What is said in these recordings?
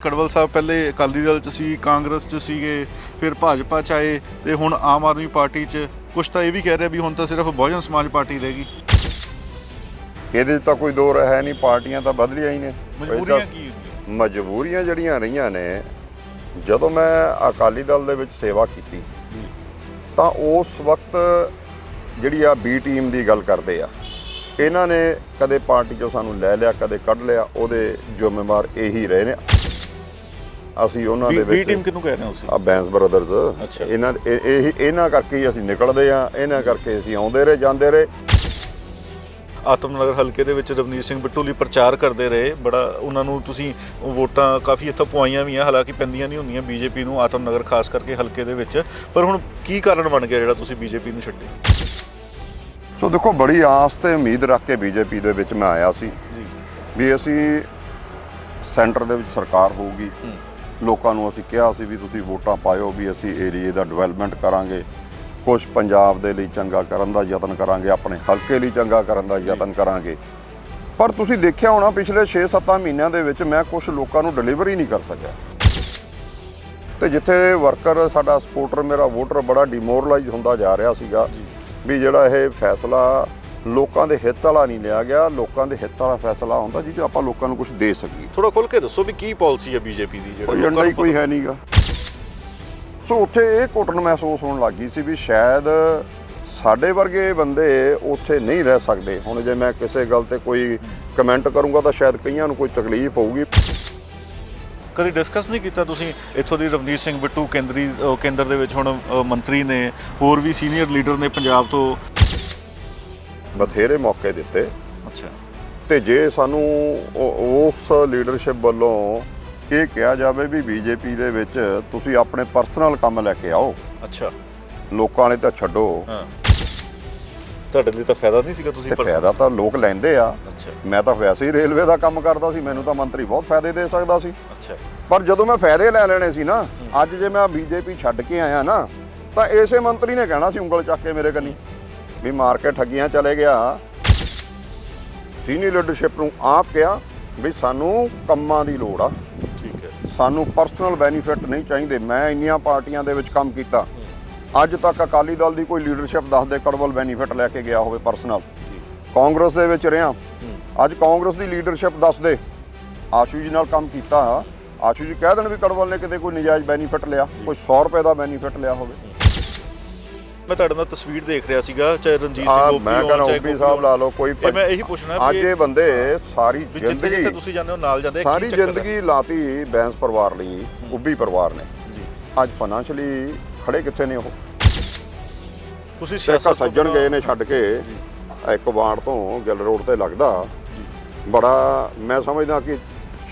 ਕੜਵਲ ਸਾਹਿਬ ਪਹਿਲੇ ਅਕਾਲੀ ਦਲ ਚ ਸੀ ਕਾਂਗਰਸ ਚ ਸੀਗੇ ਫਿਰ ਭਾਜਪਾ ਚ ਆਏ ਤੇ ਹੁਣ ਆਮ ਆਦਮੀ ਪਾਰਟੀ ਚ ਕੁਛ ਤਾਂ ਇਹ ਵੀ ਕਹਿ ਰਿਹਾ ਵੀ ਹੁਣ ਤਾਂ ਸਿਰਫ ਬਹੁਜਨ ਸਮਾਜ ਪਾਰਟੀ ਰਹੇਗੀ ਇਹਦੇ 'ਚ ਤਾਂ ਕੋਈ ਦੋ ਹੈ ਨਹੀਂ ਪਾਰਟੀਆਂ ਤਾਂ ਬਦਲੀਆਂ ਹੀ ਨੇ। ਮਜਬੂਰੀਆਂ ਕੀ ਮਜਬੂਰੀਆਂ ਜਿਹੜੀਆਂ ਰਹੀਆਂ ਨੇ ਜਦੋਂ ਮੈਂ ਅਕਾਲੀ ਦਲ ਦੇ ਵਿੱਚ ਸੇਵਾ ਕੀਤੀ ਤਾਂ ਉਸ ਵਕਤ ਜਿਹੜੀ ਆ ਬੀ ਟੀਮ ਦੀ ਗੱਲ ਕਰਦੇ ਆ ਇਹਨਾਂ ਨੇ ਕਦੇ ਪਾਰਟੀ ਚੋਂ ਸਾਨੂੰ ਲੈ ਲਿਆ ਕਦੇ ਕੱਢ ਲਿਆ ਉਹਦੇ ਜ਼ਿੰਮੇਵਾਰ ਇਹੀ ਰਹੇ ਨੇ। ਅਸੀਂ ਉਹਨਾਂ ਦੇ ਬੀ ਵਿੱਚ ਟੀਮ ਕਿਹਨੂੰ ਕਹਿ ਰਹੇ ਹੋ ਤੁਸੀਂ? ਆ ਬੈਂਸ ਬ੍ਰਦਰਜ਼ ਅੱਛਾ। ਇਹਨਾਂ ਇਹ ਇਹ- ਇਹਨਾਂ ਕਰਕੇ ਹੀ ਅਸੀਂ ਨਿਕਲਦੇ ਆ ਇਹਨਾਂ ਕਰਕੇ ਅਸੀਂ ਆਉਂਦੇ ਰਹੇ ਜਾਂਦੇ ਰਹੇ। ਆਤਮਨਗਰ ਹਲਕੇ ਦੇ ਵਿੱਚ ਰਵਨੀਤ ਸਿੰਘ ਬਿੱਟੂ ਲਈ ਪ੍ਰਚਾਰ ਕਰਦੇ ਰਹੇ। ਬੜਾ ਉਹਨਾਂ ਨੂੰ ਤੁਸੀਂ ਵੋਟਾਂ ਕਾਫੀ ਇੱਥੋਂ ਪਵਾਈਆਂ ਵੀ ਆ ਹਾਲਾਂਕਿ ਪੈਂਦੀਆਂ ਨਹੀਂ ਹੁੰਦੀਆਂ ਬੀਜੇਪੀ ਨੂੰ ਆਤਮਨਗਰ ਖਾਸ ਕਰਕੇ ਹਲਕੇ ਦੇ ਵਿੱਚ। ਪਰ ਹੁਣ ਕੀ ਕਾਰਨ ਬਣ ਗਿਆ ਜਿਹੜਾ ਤੁਸੀਂ ਬੀਜੇਪੀ ਨੂੰ ਛੱਡੇ? ਸੋ ਦੇਖੋ ਬੜੀ ਆਸ ਤੇ ਉਮੀਦ ਰੱਖ ਕੇ ਬੀਜੇਪੀ ਦੇ ਵਿੱਚ ਮੈਂ ਆਇਆ ਸੀ ਜੀ। ਵੀ ਅਸੀਂ ਸੈਂਟਰ ਦੇ ਵਿੱਚ ਸਰਕਾਰ ਹੋਊਗੀ। ਹੂੰ। ਲੋਕਾਂ ਨੂੰ ਅਸੀਂ ਕਿਹਾ ਸੀ ਵੀ ਤੁਸੀਂ ਵੋਟਾਂ ਪਾਇਓ ਵੀ ਅਸੀਂ ਏਰੀਏ ਦਾ ਡਿਵੈਲਪਮੈਂਟ ਕਰਾਂਗੇ। ਕੁਝ ਪੰਜਾਬ ਦੇ ਲਈ ਚੰਗਾ ਕਰਨ ਦਾ ਯਤਨ ਕਰਾਂਗੇ ਆਪਣੇ ਹਲਕੇ ਲਈ ਚੰਗਾ ਕਰਨ ਦਾ ਯਤਨ ਕਰਾਂਗੇ। ਪਰ ਤੁਸੀਂ ਦੇਖਿਆ ਹੋਣਾ ਪਿਛਲੇ 6-7 ਮਹੀਨਿਆਂ ਦੇ ਵਿੱਚ ਮੈਂ ਕੁਝ ਲੋਕਾਂ ਨੂੰ ਡਿਲੀਵਰੀ ਨਹੀਂ ਕਰ ਸਕਿਆ। ਤੇ ਜਿੱਥੇ ਵਰਕਰ ਸਾਡਾ ਸਪੋਰਟਰ ਮੇਰਾ ਵੋਟਰ ਬੜਾ ਡਿਮੋਰਲਾਈਜ਼ ਹੁੰਦਾ ਜਾ ਰਿਹਾ ਸੀਗਾ ਵੀ ਜਿਹੜਾ ਇਹ ਫੈਸਲਾ ਲੋਕਾਂ ਦੇ ਹਿੱਤ ਵਾਲਾ ਨਹੀਂ ਲਿਆ ਗਿਆ ਲੋਕਾਂ ਦੇ ਹਿੱਤ ਵਾਲਾ ਫੈਸਲਾ ਹੁੰਦਾ ਜਿਹਦੇ ਆਪਾਂ ਲੋਕਾਂ ਨੂੰ ਕੁਝ ਦੇ ਸਕੀਏ। ਥੋੜਾ ਖੁੱਲ ਕੇ ਦੱਸੋ ਵੀ ਕੀ ਪਾਲਿਸੀ ਹੈ ਬੀਜੇਪੀ ਦੀ ਕੋਈ ਏਜੰਡਾ ਹੀ ਕੋਈ ਹੈ ਨਹੀਂਗਾ ਸੋ ਉੱਥੇ ਇਹ ਘੁੱਟਣ ਮਹਿਸੂਸ ਹੋਣ ਲੱਗੀ ਸੀ ਵੀ ਸ਼ਾਇਦ ਸਾਡੇ ਵਰਗੇ ਬੰਦੇ ਉੱਥੇ ਨਹੀਂ ਰਹਿ ਸਕਦੇ। ਹੁਣ ਜੇ ਮੈਂ ਕਿਸੇ ਗੱਲ ਤੇ ਕੋਈ ਕਮੈਂਟ ਕਰੂੰਗਾ ਤਾਂ ਸ਼ਾਇਦ ਕਈਆਂ ਨੂੰ ਕੋਈ ਤਕਲੀਫ ਹੋਊਗੀ। ਕਦੀ ਡਿਸਕਸ ਨਹੀਂ ਕੀਤਾ ਤੁਸੀਂ? ਇੱਥੋਂ ਦੀ ਰਵਨੀਤ ਸਿੰਘ ਬਿੱਟੂ ਕੇਂਦਰੀ ਕੇਂਦਰ ਦੇ ਵਿੱਚ ਹੁਣ ਮੰਤਰੀ ਨੇ ਹੋਰ ਵੀ ਸੀਨੀਅਰ ਲੀਡਰ ਨੇ ਪੰਜਾਬ ਤੋਂ ਬਥੇਰੇ ਮੌਕੇ ਦਿੱਤੇ। ਅੱਛਾ। ਤੇ ਜੇ ਸਾਨੂੰ ਉਸ ਲੀਡਰਸ਼ਿਪ ਵੱਲੋਂ ਇਹ ਕਿਹਾ ਜਾਵੇ ਵੀ ਬੀਜੇਪੀ ਦੇ ਵਿੱਚ ਤੁਸੀਂ ਆਪਣੇ ਪਰਸਨਲ ਕੰਮ ਲੈ ਕੇ ਆਓ। ਅੱਛਾ। ਲੋਕਾਂ ਵਾਲੇ ਤਾਂ ਛੱਡੋ। ਹਾਂ। ਤੁਹਾਡੇ ਲਈ ਤਾਂ ਫਾਇਦਾ ਨਹੀਂ ਸੀਗਾ ਤੁਸੀਂ ਤੇ ਫਾਇਦਾ ਤਾਂ ਲੋਕ ਲੈਂਦੇ ਆ। ਅੱਛਾ। ਮੈਂ ਤਾਂ ਵੈਸੇ ਹੀ ਰੇਲਵੇ ਦਾ ਕੰਮ ਕਰਦਾ ਸੀ ਮੈਨੂੰ ਤਾਂ ਮੰਤਰੀ ਬਹੁਤ ਫਾਇਦੇ ਦੇ ਸਕਦਾ ਸੀ। ਅੱਛਾ। ਪਰ ਜਦੋਂ ਮੈਂ ਫਾਇਦੇ ਲੈ ਲੈਣੇ ਸੀ ਨਾ ਅੱਜ ਜੇ ਮੈਂ ਬੀਜੇਪੀ ਛੱਡ ਕੇ ਆਇਆ ਨਾ ਤਾਂ ਇਸੇ ਮੰਤਰੀ ਨੇ ਕਹਿਣਾ ਸੀ ਉਂਗਲ ਚੱਕ ਕੇ ਮੇਰੇ ਕੰਨੀ। ਵੀ ਮਾਰ ਕੇ ਠੱਗੀਆਂ ਚਲੇ ਗਿਆ। ਸੀਨੀਅਰ ਲੀਡਰਸ਼ਿਪ ਨੂੰ ਆਪ ਕਿਹਾ ਵੀ ਸਾਨੂੰ ਕੰਮਾਂ ਦੀ ਲੋੜ ਆ। ਠੀਕ ਹੈ। ਸਾਨੂੰ ਪਰਸਨਲ ਬੈਨੀਫਿਟ ਨਹੀਂ ਚਾਹੀਦੇ। ਮੈਂ ਇੰਨੀਆਂ ਪਾਰਟੀਆਂ ਦੇ ਵਿੱਚ ਕੰਮ ਕੀਤਾ। ਅੱਜ ਤੱਕ ਅਕਾਲੀ ਦਲ ਦੀ ਕੋਈ ਲੀਡਰਸ਼ਿਪ ਦੱਸ ਦੇ ਕੜਵਲ ਬੈਨੀਫਿਟ ਲੈ ਕੇ ਗਿਆ ਹੋਵੇ ਪਰਸਨਲ ਕਾਂਗਰਸ ਦੇ ਵਿੱਚ ਰਿਹਾ। ਅੱਜ ਕਾਂਗਰਸ ਦੀ ਲੀਡਰਸ਼ਿਪ ਦੱਸ ਦੇ। ਆਸ਼ੂ ਜੀ ਨਾਲ ਕੰਮ ਕੀਤਾ। ਆਸ਼ੂ ਜੀ ਕਹਿ ਦੇਣ ਵੀ ਕੜਵਲ ਨੇ ਕਿਤੇ ਕੋਈ ਨਜਾਇਜ਼ ਬੈਨੀਫਿਟ ਲਿਆ। ਕੋਈ 100 ਰੁਪਏ ਦਾ ਬੈਨੀਫਿਟ ਲਿਆ ਹੋਵੇ। ਮੈਂ ਤੁਹਾਡੇ ਨਾਲ ਤਸਵੀਰ ਦੇਖ ਰਿਹਾ ਸੀਗਾ ਚਾਹੇ ਰਣਜੀਤ ਸਿੰਘ ਓਪੀ ਮੈਂ ਕਹਿੰਦਾ ਚਾਹੇ ਓਪੀ ਗੋਪੀ ਸਾਹਿਬ ਲਾ। ਲਓ ਕੋਈ ਮੈਂ ਇਹੀ ਪੁੱਛਣਾ ਅੱਜ ਇਹ ਬੰਦੇ ਸਾਰੀ ਜਿੱਥੇ ਜ਼ਿੰਦਗੀ ਤੁਸੀਂ ਜਾਂਦੇ ਹੋ ਨਾਲ ਜਾਂਦੇ ਸਾਰੀ? ਜ਼ਿੰਦਗੀ ਲਾਤੀ ਬੈਂਸ ਪਰਿਵਾਰ ਲਈ ਉੱਬੀ ਪਰਿਵਾਰ ਨੇ। ਜੀ। ਅੱਜ ਫਾਈਨੈਂਸ਼ਲੀ ਖੜੇ ਕਿੱਥੇ ਨੇ ਉਹ? ਤੁਸੀਂ ਸਿਆਸਤ ਸੱਜਣ ਗਏ ਨੇ ਛੱਡ ਕੇ ਇੱਕ ਵਾਰਡ ਤੋਂ ਗਿੱਲ ਰੋਡ ਤੇ ਲੱਗਦਾ। ਬੜਾ ਮੈਂ ਸਮਝਦਾ ਕਿ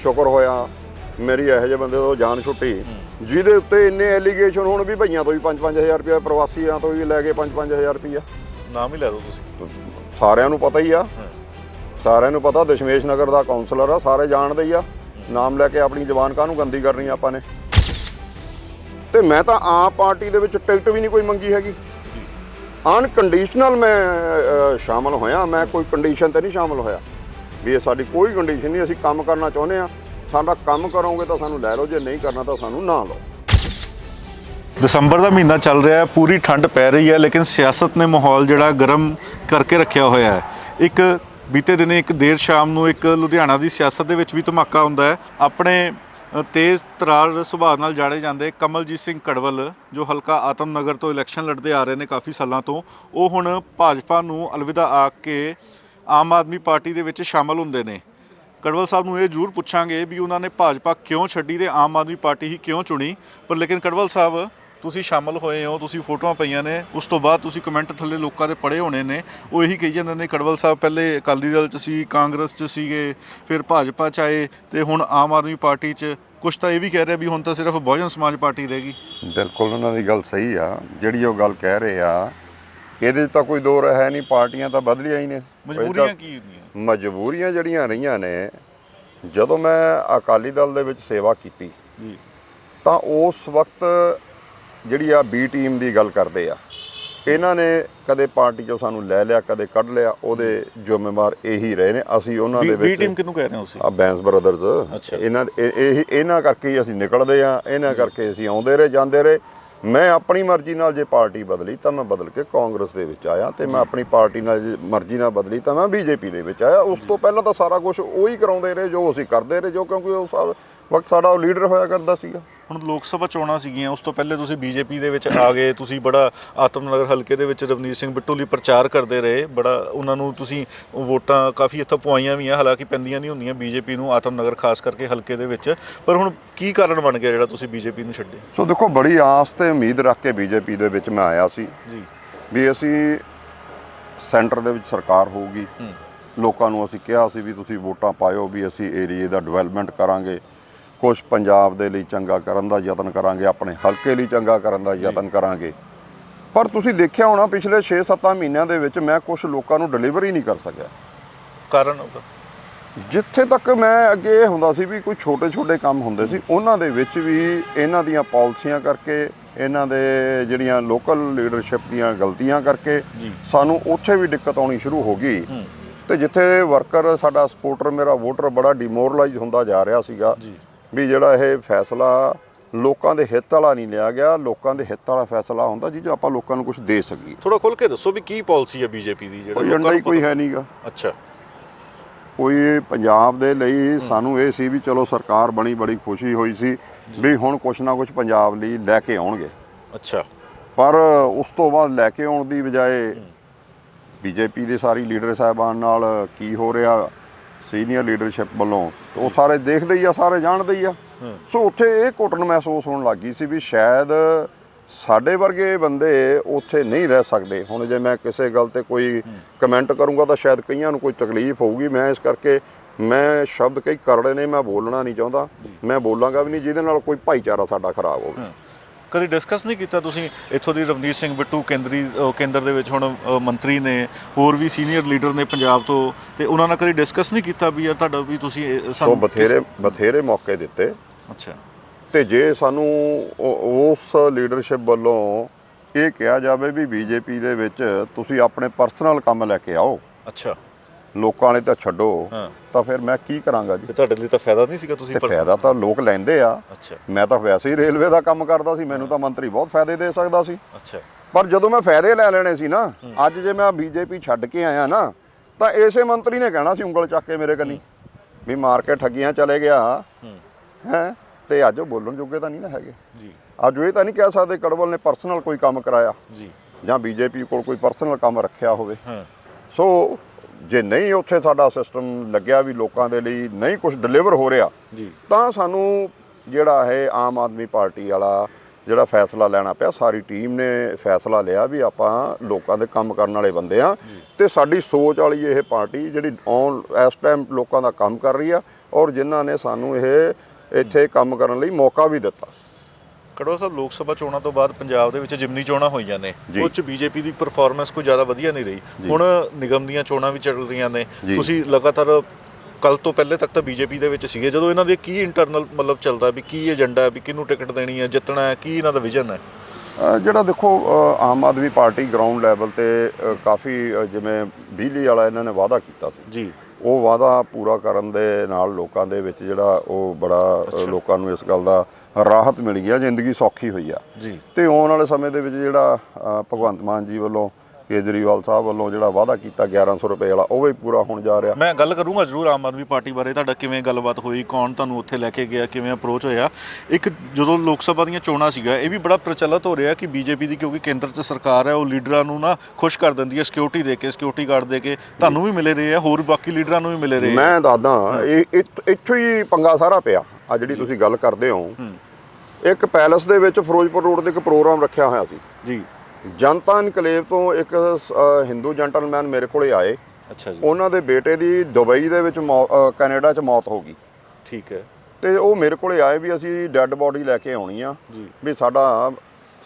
ਸ਼ੁਕਰ ਹੋਇਆ ਮੇਰੀ ਇਹੋ ਜਿਹੇ ਬੰਦੇ ਤੋਂ ਜਾਨ ਛੁੱਟੀ। ਜਿਹਦੇ ਉੱਤੇ ਇੰਨੇ ਐਲੀਗੇਸ਼ਨ ਹੋਣ ਵੀ ਭਈਆਂ ਤੋਂ ਵੀ 5-5000 ਰੁਪਏ ਪ੍ਰਵਾਸੀਆਂ ਤੋਂ ਵੀ ਲੈ ਕੇ 5-5000 ਰੁਪਏ ਨਾਮ ਹੀ ਲੈ ਦਿਓ ਤੁਸੀਂ। ਸਾਰਿਆਂ ਨੂੰ ਪਤਾ ਹੀ ਆ। ਸਾਰਿਆਂ ਨੂੰ ਪਤਾ ਦਸ਼ਮੇਸ਼ ਨਗਰ ਦਾ ਕਾਉਂਸਲਰ ਆ ਸਾਰੇ ਜਾਣਦੇ ਹੀ ਆ। ਨਾਮ ਲੈ ਕੇ ਆਪਣੀ ਜ਼ਬਾਨ ਕਾਹਨੂੰ ਗੰਦੀ ਕਰਨੀ ਆਪਾਂ ਨੇ। ਤੇ ਮੈਂ ਤਾਂ ਆਮ ਪਾਰਟੀ ਦੇ ਵਿੱਚ ਟਿਕਟ ਵੀ ਨਹੀਂ ਕੋਈ ਮੰਗੀ ਹੈਗੀ। ਅਨਕੰਡੀਸ਼ਨਲ ਮੈਂ ਸ਼ਾਮਲ ਹੋਇਆ। ਮੈਂ ਕੋਈ ਕੰਡੀਸ਼ਨ ਤੇ ਨਹੀਂ ਸ਼ਾਮਲ ਹੋਇਆ। ਵੀ ਇਹ ਸਾਡੀ ਕੋਈ ਕੰਡੀਸ਼ਨ ਨਹੀਂ ਅਸੀਂ ਕੰਮ ਕਰਨਾ ਚਾਹੁੰਦੇ ਆ। ਸਾਡਾ ਕੰਮ ਕਰੋਗੇ ਤਾਂ ਸਾਨੂੰ ਲੈ ਲਓ, ਜੇ ਨਹੀਂ ਕਰਨਾ ਤਾਂ ਸਾਨੂੰ ਨਾ ਲਓ। ਦਸੰਬਰ ਦਾ ਮਹੀਨਾ ਚੱਲ ਰਿਹਾ ਹੈ, ਪੂਰੀ ਠੰਡ ਪੈ ਰਹੀ ਹੈ, ਲੇਕਿਨ ਸਿਆਸਤ ਨੇ ਮਾਹੌਲ ਜਿਹੜਾ ਗਰਮ ਕਰਕੇ ਰੱਖਿਆ ਹੋਇਆ ਹੈ। ਇੱਕ ਬੀਤੇ ਦਿਨੇ ਇੱਕ ਦੇਰ ਸ਼ਾਮ ਨੂੰ ਇੱਕ ਲੁਧਿਆਣਾ ਦੀ ਸਿਆਸਤ ਦੇ ਵਿੱਚ ਵੀ ਧਮਾਕਾ ਹੁੰਦਾ ਹੈ। ਆਪਣੇ ਤੇਜ਼ ਤਰਾਰ ਸੁਭਾਅ ਨਾਲ ਜਾੜੇ ਜਾਂਦੇ ਕਮਲਜੀਤ ਸਿੰਘ ਕੜਵਲ, ਜੋ ਹਲਕਾ ਆਤਮਨਗਰ ਤੋਂ ਇਲੈਕਸ਼ਨ ਲੜਦੇ ਆ ਰਹੇ ਨੇ ਕਾਫੀ ਸਾਲਾਂ ਤੋਂ, ਉਹ ਹੁਣ ਭਾਜਪਾ ਨੂੰ ਅਲਵਿਦਾ ਆ ਕੇ ਆਮ ਆਦਮੀ ਪਾਰਟੀ ਦੇ ਵਿੱਚ ਸ਼ਾਮਲ ਹੁੰਦੇ ਨੇ। ਕੜਵਲ ਸਾਹਿਬ ਨੂੰ ਇਹ ਜ਼ਰੂਰ ਪੁੱਛਾਂਗੇ ਵੀ ਉਹਨਾਂ ਨੇ ਭਾਜਪਾ ਕਿਉਂ ਛੱਡੀ ਤੇ ਆਮ ਆਦਮੀ ਪਾਰਟੀ ਹੀ ਕਿਉਂ ਚੁਣੀ। ਪਰ ਲੇਕਿਨ ਕੜਵਲ ਸਾਹਿਬ ਤੁਸੀਂ ਸ਼ਾਮਲ ਹੋਏ ਹੋ ਤੁਸੀਂ ਫੋਟੋਆਂ ਪਈਆਂ ਨੇ ਉਸ ਤੋਂ ਬਾਅਦ ਤੁਸੀਂ ਕਮੈਂਟ ਥੱਲੇ ਲੋਕਾਂ ਦੇ ਪੜੇ ਹੋਣੇ ਨੇ। ਉਹ ਇਹੀ ਕਹੀ ਜਾਂਦੇ ਨੇ ਕੜਵਲ ਸਾਹਿਬ ਪਹਿਲੇ ਅਕਾਲੀ ਦਲ ਚ ਸੀ ਕਾਂਗਰਸ ਚ ਸੀਗੇ ਫਿਰ ਭਾਜਪਾ ਚ ਆਏ ਤੇ ਹੁਣ ਆਮ ਆਦਮੀ ਪਾਰਟੀ ਚ। ਕੁਛ ਤਾਂ ਇਹ ਵੀ ਕਹਿ ਰਿਹਾ ਵੀ ਹੁਣ ਤਾਂ ਸਿਰਫ ਬਹੁਜਨ ਸਮਾਜ ਪਾਰਟੀ ਰਹੇਗੀ ਬਿਲਕੁਲ ਉਹਨਾਂ ਦੀ ਗੱਲ ਸਹੀ ਆ। ਜਿਹੜੀ ਉਹ ਗੱਲ ਕਹਿ ਰਹੇ ਆ ਇਹਦੇ 'ਚ ਤਾਂ ਕੋਈ ਦੋ ਹੈ ਨਹੀਂ ਪਾਰਟੀਆਂ ਤਾਂ ਬਦਲੀਆਂ ਹੀ ਨੇ। ਮਜਬੂਰੀਆਂ ਕੀ ਹੁੰਦੀਆਂ? ਮਜਬੂਰੀਆਂ ਜਿਹੜੀਆਂ ਰਹੀਆਂ ਨੇ ਜਦੋਂ ਮੈਂ ਅਕਾਲੀ ਦਲ ਦੇ ਵਿੱਚ ਸੇਵਾ ਕੀਤੀ ਜੀ। ਤਾਂ ਉਸ ਵਕਤ ਜਿਹੜੀ ਆ ਬੀ ਟੀਮ ਦੀ ਗੱਲ ਕਰਦੇ ਆ ਇਹਨਾਂ ਨੇ ਕਦੇ ਪਾਰਟੀ ਚੋਂ ਸਾਨੂੰ ਲੈ ਲਿਆ ਕਦੇ ਕੱਢ ਲਿਆ ਉਹਦੇ ਜ਼ਿੰਮੇਵਾਰ ਇਹੀ ਰਹੇ ਨੇ ਅਸੀਂ ਉਹਨਾਂ ਦੇ ਬੀ ਵਿੱਚ ਟੀਮ ਕਿਹਨੂੰ ਕਹਿ ਰਹੇ ਹੋ ਤੁਸੀਂ? ਆ ਬੈਂਸ ਬ੍ਰਦਰਜ਼। ਇਹਨਾਂ ਇਹ ਇਹ- ਇਹਨਾਂ ਕਰਕੇ ਹੀ ਅਸੀਂ ਨਿਕਲਦੇ ਆ ਇਹਨਾਂ ਕਰਕੇ ਅਸੀਂ ਆਉਂਦੇ ਰਹੇ ਜਾਂਦੇ ਰਹੇ। ਮੈਂ ਆਪਣੀ ਮਰਜ਼ੀ ਨਾਲ ਜੇ ਪਾਰਟੀ ਬਦਲੀ ਤਾਂ ਮੈਂ ਬਦਲ ਕੇ ਕਾਂਗਰਸ ਦੇ ਵਿੱਚ ਆਇਆ ਤੇ ਮੈਂ ਆਪਣੀ ਪਾਰਟੀ ਨਾਲ ਜੇ ਮਰਜ਼ੀ ਨਾਲ ਬਦਲੀ ਤਾਂ ਮੈਂ ਬੀਜੇਪੀ ਦੇ ਵਿੱਚ ਆਇਆ। ਉਸ ਤੋਂ ਪਹਿਲਾਂ ਤਾਂ ਸਾਰਾ ਕੁਝ ਉਹੀ ਕਰਾਉਂਦੇ ਰਹੇ ਜੋ ਅਸੀਂ ਕਰਦੇ ਰਹੇ ਜੋ ਕਿਉਂਕਿ ਉਹ ਵਕਤ ਸਾਡਾ ਉਹ ਲੀਡਰ ਹੋਇਆ ਕਰਦਾ ਸੀਗਾ। ਹੁਣ ਲੋਕ ਸਭਾ ਚੋਣਾਂ ਸੀਗੀਆਂ ਉਸ ਤੋਂ ਪਹਿਲੇ ਤੁਸੀਂ ਬੀਜੇਪੀ ਦੇ ਵਿੱਚ ਆ ਗਏ ਤੁਸੀਂ ਬੜਾ ਆਤਮਨਗਰ ਹਲਕੇ ਦੇ ਵਿੱਚ ਰਵਨੀਤ ਸਿੰਘ ਬਿੱਟੂ ਲਈ ਪ੍ਰਚਾਰ ਕਰਦੇ ਰਹੇ ਬੜਾ ਉਹਨਾਂ ਨੂੰ ਤੁਸੀਂ ਵੋਟਾਂ ਕਾਫੀ ਇੱਥੋਂ ਪਵਾਈਆਂ ਵੀ ਆ ਹਾਲਾਂਕਿ ਪੈਂਦੀਆਂ ਨਹੀਂ ਹੁੰਦੀਆਂ ਬੀਜੇਪੀ ਨੂੰ ਆਤਮਨਗਰ ਖਾਸ ਕਰਕੇ ਹਲਕੇ ਦੇ ਵਿੱਚ ਪਰ ਹੁਣ ਕੀ ਕਾਰਨ ਬਣ ਗਿਆ ਜਿਹੜਾ ਤੁਸੀਂ ਬੀਜੇਪੀ ਨੂੰ ਛੱਡੇ? ਸੋ ਦੇਖੋ ਬੜੀ ਆਸ ਤੇ ਉਮੀਦ ਰੱਖ ਕੇ ਬੀਜੇਪੀ ਦੇ ਵਿੱਚ ਮੈਂ ਆਇਆ ਸੀ ਜੀ। ਵੀ ਅਸੀਂ ਸੈਂਟਰ ਦੇ ਵਿੱਚ ਸਰਕਾਰ ਹੋਊਗੀ। ਲੋਕਾਂ ਨੂੰ ਅਸੀਂ ਕਿਹਾ ਸੀ ਵੀ ਤੁਸੀਂ ਵੋਟਾਂ ਪਾਇਓ ਵੀ ਅਸੀਂ ਏਰੀਏ ਦਾ ਡਿਵੈਲਪਮੈਂਟ ਕਰਾਂਗੇ। ਕੁਝ ਪੰਜਾਬ ਦੇ ਲਈ ਚੰਗਾ ਕਰਨ ਦਾ ਯਤਨ ਕਰਾਂਗੇ ਆਪਣੇ ਹਲਕੇ ਲਈ ਚੰਗਾ ਕਰਨ ਦਾ ਯਤਨ ਕਰਾਂਗੇ ਪਰ ਤੁਸੀਂ ਦੇਖਿਆ ਹੋਣਾ ਪਿਛਲੇ 6-7 ਮਹੀਨਿਆਂ ਦੇ ਵਿੱਚ ਮੈਂ ਕੁਝ ਲੋਕਾਂ ਨੂੰ ਡਿਲੀਵਰ ਹੀ ਨਹੀਂ ਕਰ ਸਕਿਆ ਕਾਰਨ? ਜਿੱਥੇ ਤੱਕ ਮੈਂ ਅੱਗੇ ਹੁੰਦਾ ਸੀ ਵੀ ਕੋਈ ਛੋਟੇ-ਛੋਟੇ ਕੰਮ ਹੁੰਦੇ ਸੀ ਉਹਨਾਂ ਦੇ ਵਿੱਚ ਵੀ ਇਹਨਾਂ ਦੀਆਂ ਪਾਲਿਸੀਆਂ ਕਰਕੇ ਇਹਨਾਂ ਦੇ ਜਿਹੜੀਆਂ ਲੋਕਲ ਲੀਡਰਸ਼ਿਪ ਦੀਆਂ ਗਲਤੀਆਂ ਕਰਕੇ। ਸਾਨੂੰ ਉੱਥੇ ਵੀ ਦਿੱਕਤ ਆਉਣੀ ਸ਼ੁਰੂ ਹੋ ਗਈ ਤੇ ਜਿੱਥੇ ਵਰਕਰ ਸਾਡਾ ਸਪੋਰਟਰ ਮੇਰਾ ਵੋਟਰ ਬੜਾ ਡਿਮੋਰਲਾਈਜ਼ ਹੁੰਦਾ ਜਾ ਰਿਹਾ ਸੀਗਾ। ਵੀ ਜਿਹੜਾ ਇਹ ਫੈਸਲਾ ਲੋਕਾਂ ਦੇ ਹਿੱਤ ਵਾਲਾ ਨਹੀਂ ਲਿਆ ਗਿਆ ਲੋਕਾਂ ਦੇ ਹਿੱਤ ਵਾਲਾ ਫੈਸਲਾ ਹੁੰਦਾ ਜਿਹਦੇ ਆਪਾਂ ਲੋਕਾਂ ਨੂੰ ਕੁਝ ਦੇ ਸਕੀਏ। ਥੋੜਾ ਖੁੱਲ ਕੇ ਦੱਸੋ ਵੀ ਕੀ ਪਾਲਿਸੀ ਹੈ ਬੀਜੇਪੀ ਦੀ ਜਿਹੜਾ ਏਜੰਡਾ ਹੀ ਕੋਈ ਹੈ ਨਹੀਂਗਾ ਅੱਛਾ। ਕੋਈ ਪੰਜਾਬ ਦੇ ਲਈ ਸਾਨੂੰ ਇਹ ਸੀ ਵੀ ਚਲੋ ਸਰਕਾਰ ਬਣੀ ਬੜੀ ਖੁਸ਼ੀ ਹੋਈ ਸੀ ਵੀ ਹੁਣ ਕੁਛ ਨਾ ਕੁਛ ਪੰਜਾਬ ਲਈ ਲੈ ਕੇ ਆਉਣਗੇ। ਅੱਛਾ। ਪਰ ਉਸ ਤੋਂ ਬਾਅਦ ਲੈ ਕੇ ਆਉਣ ਦੀ ਬਜਾਏ ਬੀਜੇਪੀ ਦੇ ਸਾਰੀ ਲੀਡਰ ਸਾਹਿਬਾਨ ਨਾਲ ਕੀ ਹੋ ਰਿਹਾ ਸੀਨੀਅਰ ਲੀਡਰਸ਼ਿਪ ਵੱਲੋਂ ਤੇ ਉਹ ਸਾਰੇ ਦੇਖਦੇ ਹੀ ਆ ਸਾਰੇ ਜਾਣਦੇ ਹੀ ਆ। ਸੋ ਉੱਥੇ ਇਹ ਘੁੱਟਣ ਮਹਿਸੂਸ ਹੋਣ ਲੱਗੀ ਸੀ ਵੀ ਸ਼ਾਇਦ ਸਾਡੇ ਵਰਗੇ ਬੰਦੇ ਉੱਥੇ ਨਹੀਂ ਰਹਿ ਸਕਦੇ। ਹੁਣ ਜੇ ਮੈਂ ਕਿਸੇ ਗੱਲ ਤੇ ਕੋਈ ਕਮੈਂਟ ਕਰੂੰਗਾ ਤਾਂ ਸ਼ਾਇਦ ਕਈਆਂ ਨੂੰ ਕੋਈ ਤਕਲੀਫ ਹੋਊਗੀ। ਮੈਂ ਇਸ ਕਰਕੇ ਮੈਂ ਸ਼ਬਦ ਕਈ ਕਰੜੇ ਨੇ ਮੈਂ ਬੋਲਣਾ ਨਹੀਂ ਚਾਹੁੰਦਾ। ਮੈਂ ਬੋਲਾਂਗਾ ਵੀ ਨਹੀਂ ਜਿਹਦੇ ਨਾਲ ਕੋਈ ਭਾਈਚਾਰਾ ਸਾਡਾ ਖਰਾਬ ਹੋਵੇ। ਕਦੀ ਡਿਸਕਸ ਨਹੀਂ ਕੀਤਾ ਤੁਸੀਂ? ਇੱਥੋਂ ਦੀ ਰਵਨੀਤ ਸਿੰਘ ਬਿੱਟੂ ਕੇਂਦਰੀ ਅਹ ਕੇਂਦਰ ਦੇ ਵਿੱਚ ਹੁਣ ਅਹ ਮੰਤਰੀ ਨੇ ਹੋਰ ਵੀ ਸੀਨੀਅਰ ਲੀਡਰ ਨੇ ਪੰਜਾਬ ਤੋਂ ਤੇ ਉਹਨਾਂ ਨਾਲ ਕਦੀ ਡਿਸਕਸ ਨਹੀਂ ਕੀਤਾ ਵੀ ਯਾਰ ਤੁਹਾਡਾ ਵੀ ਤੁਸੀਂ ਇਹ ਸੋ ਸਾਨੂੰ ਬਥੇਰੇ ਬਥੇਰੇ ਮੌਕੇ ਦਿੱਤੇ। ਅੱਛਾ। ਤੇ ਜੇ ਸਾਨੂੰ ਉਹ- ਉਸ ਲੀਡਰਸ਼ਿਪ ਵੱਲੋਂ ਇਹ ਕਿਹਾ ਜਾਵੇ ਵੀ ਬੀਜੇਪੀ ਦੇ ਵਿੱਚ ਤੁਸੀਂ ਆਪਣੇ ਪਰਸਨਲ ਕੰਮ ਲੈ ਕੇ ਆਓ। ਅੱਛਾ। ਲੋਕਾਂ ਵਾਲੇ ਤਾਂ ਛੱਡੋ ਹਾਂ। ਤਾਂ ਫਿਰ ਮੈਂ ਕੀ ਕਰਾਂਗਾ ਜੀ? ਤੇ ਤੁਹਾਡੇ ਲਈ ਤਾਂ ਫਾਇਦਾ ਨਹੀਂ ਸੀਗਾ ਤੁਸੀਂ ਤੇ ਫਾਇਦਾ ਤਾਂ ਲੋਕ ਲੈਂਦੇ ਆ। ਅੱਛਾ। ਮੈਂ ਤਾਂ ਵੈਸੇ ਹੀ ਰੇਲਵੇ ਦਾ ਕੰਮ ਕਰਦਾ ਸੀ ਮੈਨੂੰ ਤਾਂ ਮੰਤਰੀ ਬਹੁਤ ਫਾਇਦੇ ਦੇ ਸਕਦਾ ਸੀ। ਅੱਛਾ। ਪਰ ਜਦੋਂ ਮੈਂ ਫਾਇਦੇ ਲੈ ਲੈਣੇ ਸੀ ਨਾ ਅੱਜ ਜੇ ਮੈਂ ਬੀਜੇਪੀ ਛੱਡ ਕੇ ਆਇਆ ਨਾ ਤਾਂ ਇਸੇ ਮੰਤਰੀ ਨੇ ਕਹਿਣਾ ਸੀ ਉਂਗਲ ਚੱਕ ਕੇ ਮੇਰੇ ਕੰਨੀ ਵੀ ਮਾਰ ਕੇ ਠੱਗੀਆਂ ਚਲੇ ਗਿਆ। ਹੈ। ਤੇ ਅੱਜ ਉਹ ਬੋਲਣ ਜੋਗੇ ਤਾਂ ਨਹੀਂ ਨਾ ਹੈਗੇ। ਜੀ। ਅੱਜ ਉਹ ਇਹ ਤਾਂ ਨਹੀਂ ਕਹਿ ਸਕਦੇ ਕੜਵਲ ਨੇ ਪਰਸਨਲ ਕੋਈ ਕੰਮ ਕਰਾਇਆ। ਜੀ। ਜਾਂ ਬੀਜੇਪੀ ਕੋਲ ਕੋਈ ਪਰਸਨਲ ਕੰਮ ਰੱਖਿਆ ਹੋਵੇ। ਹਾਂ। ਸੋ ਜੇ ਨਹੀਂ ਉੱਥੇ ਸਾਡਾ ਸਿਸਟਮ ਲੱਗਿਆ ਵੀ ਲੋਕਾਂ ਦੇ ਲਈ ਨਹੀਂ ਕੁਝ ਡਿਲੀਵਰ ਹੋ ਰਿਹਾ ਜੀ। ਤਾਂ ਸਾਨੂੰ ਜਿਹੜਾ ਹੈ ਆਮ ਆਦਮੀ ਪਾਰਟੀ ਵਾਲਾ ਜਿਹੜਾ ਫੈਸਲਾ ਲੈਣਾ ਪਿਆ ਸਾਰੀ ਟੀਮ ਨੇ ਫੈਸਲਾ ਲਿਆ ਵੀ ਆਪਾਂ ਲੋਕਾਂ ਦੇ ਕੰਮ ਕਰਨ ਵਾਲੇ ਬੰਦੇ ਆ ਤੇ ਸਾਡੀ ਸੋਚ ਵਾਲੀ ਇਹ ਪਾਰਟੀ ਜਿਹੜੀ ਔਨ ਇਸ ਟਾਈਮ ਲੋਕਾਂ ਦਾ ਕੰਮ ਕਰ ਰਹੀ ਆ ਔਰ ਜਿਨ੍ਹਾਂ ਨੇ ਸਾਨੂੰ ਇਹ ਇੱਥੇ ਕੰਮ ਕਰਨ ਲਈ ਮੌਕਾ ਵੀ ਦਿੱਤਾ। ਕੜਵਾ ਸਾਹਿਬ ਲੋਕ ਸਭਾ ਚੋਣਾਂ ਤੋਂ ਬਾਅਦ ਪੰਜਾਬ ਦੇ ਵਿੱਚ ਜਿਮਨੀ ਚੋਣਾਂ ਹੋਈਆਂ ਨੇ। ਉਹ ਚ ਬੀਜੇਪੀ ਦੀ ਪਰਫਾਰਮੈਂਸ ਕੋਈ ਜ਼ਿਆਦਾ ਵਧੀਆ ਨਹੀਂ ਰਹੀ। ਹੁਣ ਨਿਗਮ ਦੀਆਂ ਚੋਣਾਂ ਵੀ ਚੱਲ ਰਹੀਆਂ ਨੇ। ਤੁਸੀਂ ਲਗਾਤਾਰ ਕੱਲ ਤੋਂ ਪਹਿਲੇ ਤੱਕ ਤਾਂ ਬੀਜੇਪੀ ਦੇ ਵਿੱਚ ਸੀਗੇ। ਜਦੋਂ ਇਹਨਾਂ ਦੇ ਕੀ ਇੰਟਰਨਲ ਮਤਲਬ ਚੱਲਦਾ ਵੀ ਕੀ ਏਜੰਡਾ ਹੈ ਵੀ ਕਿਹਨੂੰ ਟਿਕਟ ਦੇਣੀ ਹੈ ਜਿੱਤਣਾ ਹੈ ਕੀ ਇਹਨਾਂ ਦਾ ਵਿਜ਼ਨ ਹੈ? ਜਿਹੜਾ ਦੇਖੋ Aam Aadmi Party ground level ਤੇ ਕਾਫੀ ਜਿਵੇਂ ਬਿਜਲੀ ਵਾਲਾ ਇਹਨਾਂ ਨੇ ਵਾਅਦਾ ਕੀਤਾ ਸੀ। ਜੀ। ਉਹ ਵਾਅਦਾ ਪੂਰਾ ਕਰਨ ਦੇ ਨਾਲ ਲੋਕਾਂ ਦੇ ਵਿੱਚ ਜਿਹੜਾ ਉਹ ਬੜਾ ਲੋਕਾਂ ਨੂੰ ਇਸ ਗੱਲ ਦਾ ਰਾਹਤ ਮਿਲ ਗਿਆ ਜ਼ਿੰਦਗੀ ਸੌਖੀ ਹੋਈ ਆ। ਜੀ। ਤੇ ਆਉਣ ਵਾਲੇ ਸਮੇਂ ਦੇ ਵਿੱਚ ਜਿਹੜਾ ਭਗਵੰਤ ਮਾਨ ਜੀ ਵੱਲੋਂ ਕੇਜਰੀਵਾਲ ਸਾਹਿਬ ਵੱਲੋਂ ਜਿਹੜਾ ਵਾਅਦਾ ਕੀਤਾ 1100 ਰੁਪਏ ਵਾਲਾ ਉਹ ਵੀ ਪੂਰਾ ਹੋਣ ਜਾ ਰਿਹਾ। ਮੈਂ ਗੱਲ ਕਰੂੰਗਾ ਜ਼ਰੂਰ ਆਮ ਆਦਮੀ ਪਾਰਟੀ ਬਾਰੇ ਤੁਹਾਡਾ ਕਿਵੇਂ ਗੱਲਬਾਤ ਹੋਈ ਕੌਣ ਤੁਹਾਨੂੰ ਉੱਥੇ ਲੈ ਕੇ ਗਿਆ ਕਿਵੇਂ ਅਪਰੋਚ ਹੋਇਆ? ਇੱਕ ਜਦੋਂ ਲੋਕ ਸਭਾ ਦੀਆਂ ਚੋਣਾਂ ਸੀਗਾ ਇਹ ਵੀ ਬੜਾ ਪ੍ਰਚਲਿਤ ਹੋ ਰਿਹਾ ਕਿ ਬੀਜੇਪੀ ਦੀ ਕਿਉਂਕਿ ਕੇਂਦਰ 'ਚ ਸਰਕਾਰ ਹੈ ਉਹ ਲੀਡਰਾਂ ਨੂੰ ਨਾ ਖੁਸ਼ ਕਰ ਦਿੰਦੀ ਹੈ ਸਿਕਿਉਰਿਟੀ ਦੇ ਕੇ ਸਿਕਿਉਰਿਟੀ ਗਾਰਡ ਦੇ ਕੇ। ਤੁਹਾਨੂੰ ਵੀ ਮਿਲੇ ਰਹੇ ਆ ਹੋਰ ਬਾਕੀ ਲੀਡਰਾਂ ਨੂੰ ਵੀ ਮਿਲੇ ਰਹੇ ਆ। ਮੈਂ ਦੱਸਦਾ ਇਹ ਇੱਥੋਂ ਹੀ ਪੰਗਾ ਸਾਰਾ ਪਿਆ। ਆ ਜਿਹੜੀ ਤੁਸੀਂ ਗੱਲ ਕਰਦੇ ਹੋ ਇੱਕ ਪੈਲਸ ਦੇ ਵਿੱਚ ਫਿਰੋਜ਼ਪੁਰ ਰੋਡ ਤੇ ਇੱਕ ਪ੍ਰੋਗਰਾਮ ਰੱਖਿਆ ਹੋਇਆ ਸੀ। ਜੀ। ਜਨਤਾ ਇਨਕਲੇਵ ਤੋਂ ਇੱਕ ਹਿੰਦੂ ਜੈਂਟਲਮੈਨ ਮੇਰੇ ਕੋਲੇ ਆਏ। ਅੱਛਾ ਜੀ। ਉਹਨਾਂ ਦੇ ਬੇਟੇ ਦੀ ਦੁਬਈ ਦੇ ਵਿੱਚ ਕੈਨੇਡਾ 'ਚ ਮੌਤ ਹੋ ਗਈ। ਠੀਕ ਹੈ। ਤੇ ਉਹ ਮੇਰੇ ਕੋਲੇ ਆਏ ਵੀ ਅਸੀਂ ਡੈੱਡ ਬੋਡੀ ਲੈ ਕੇ ਆਉਣੀ ਆ। ਜੀ। ਵੀ ਸਾਡਾ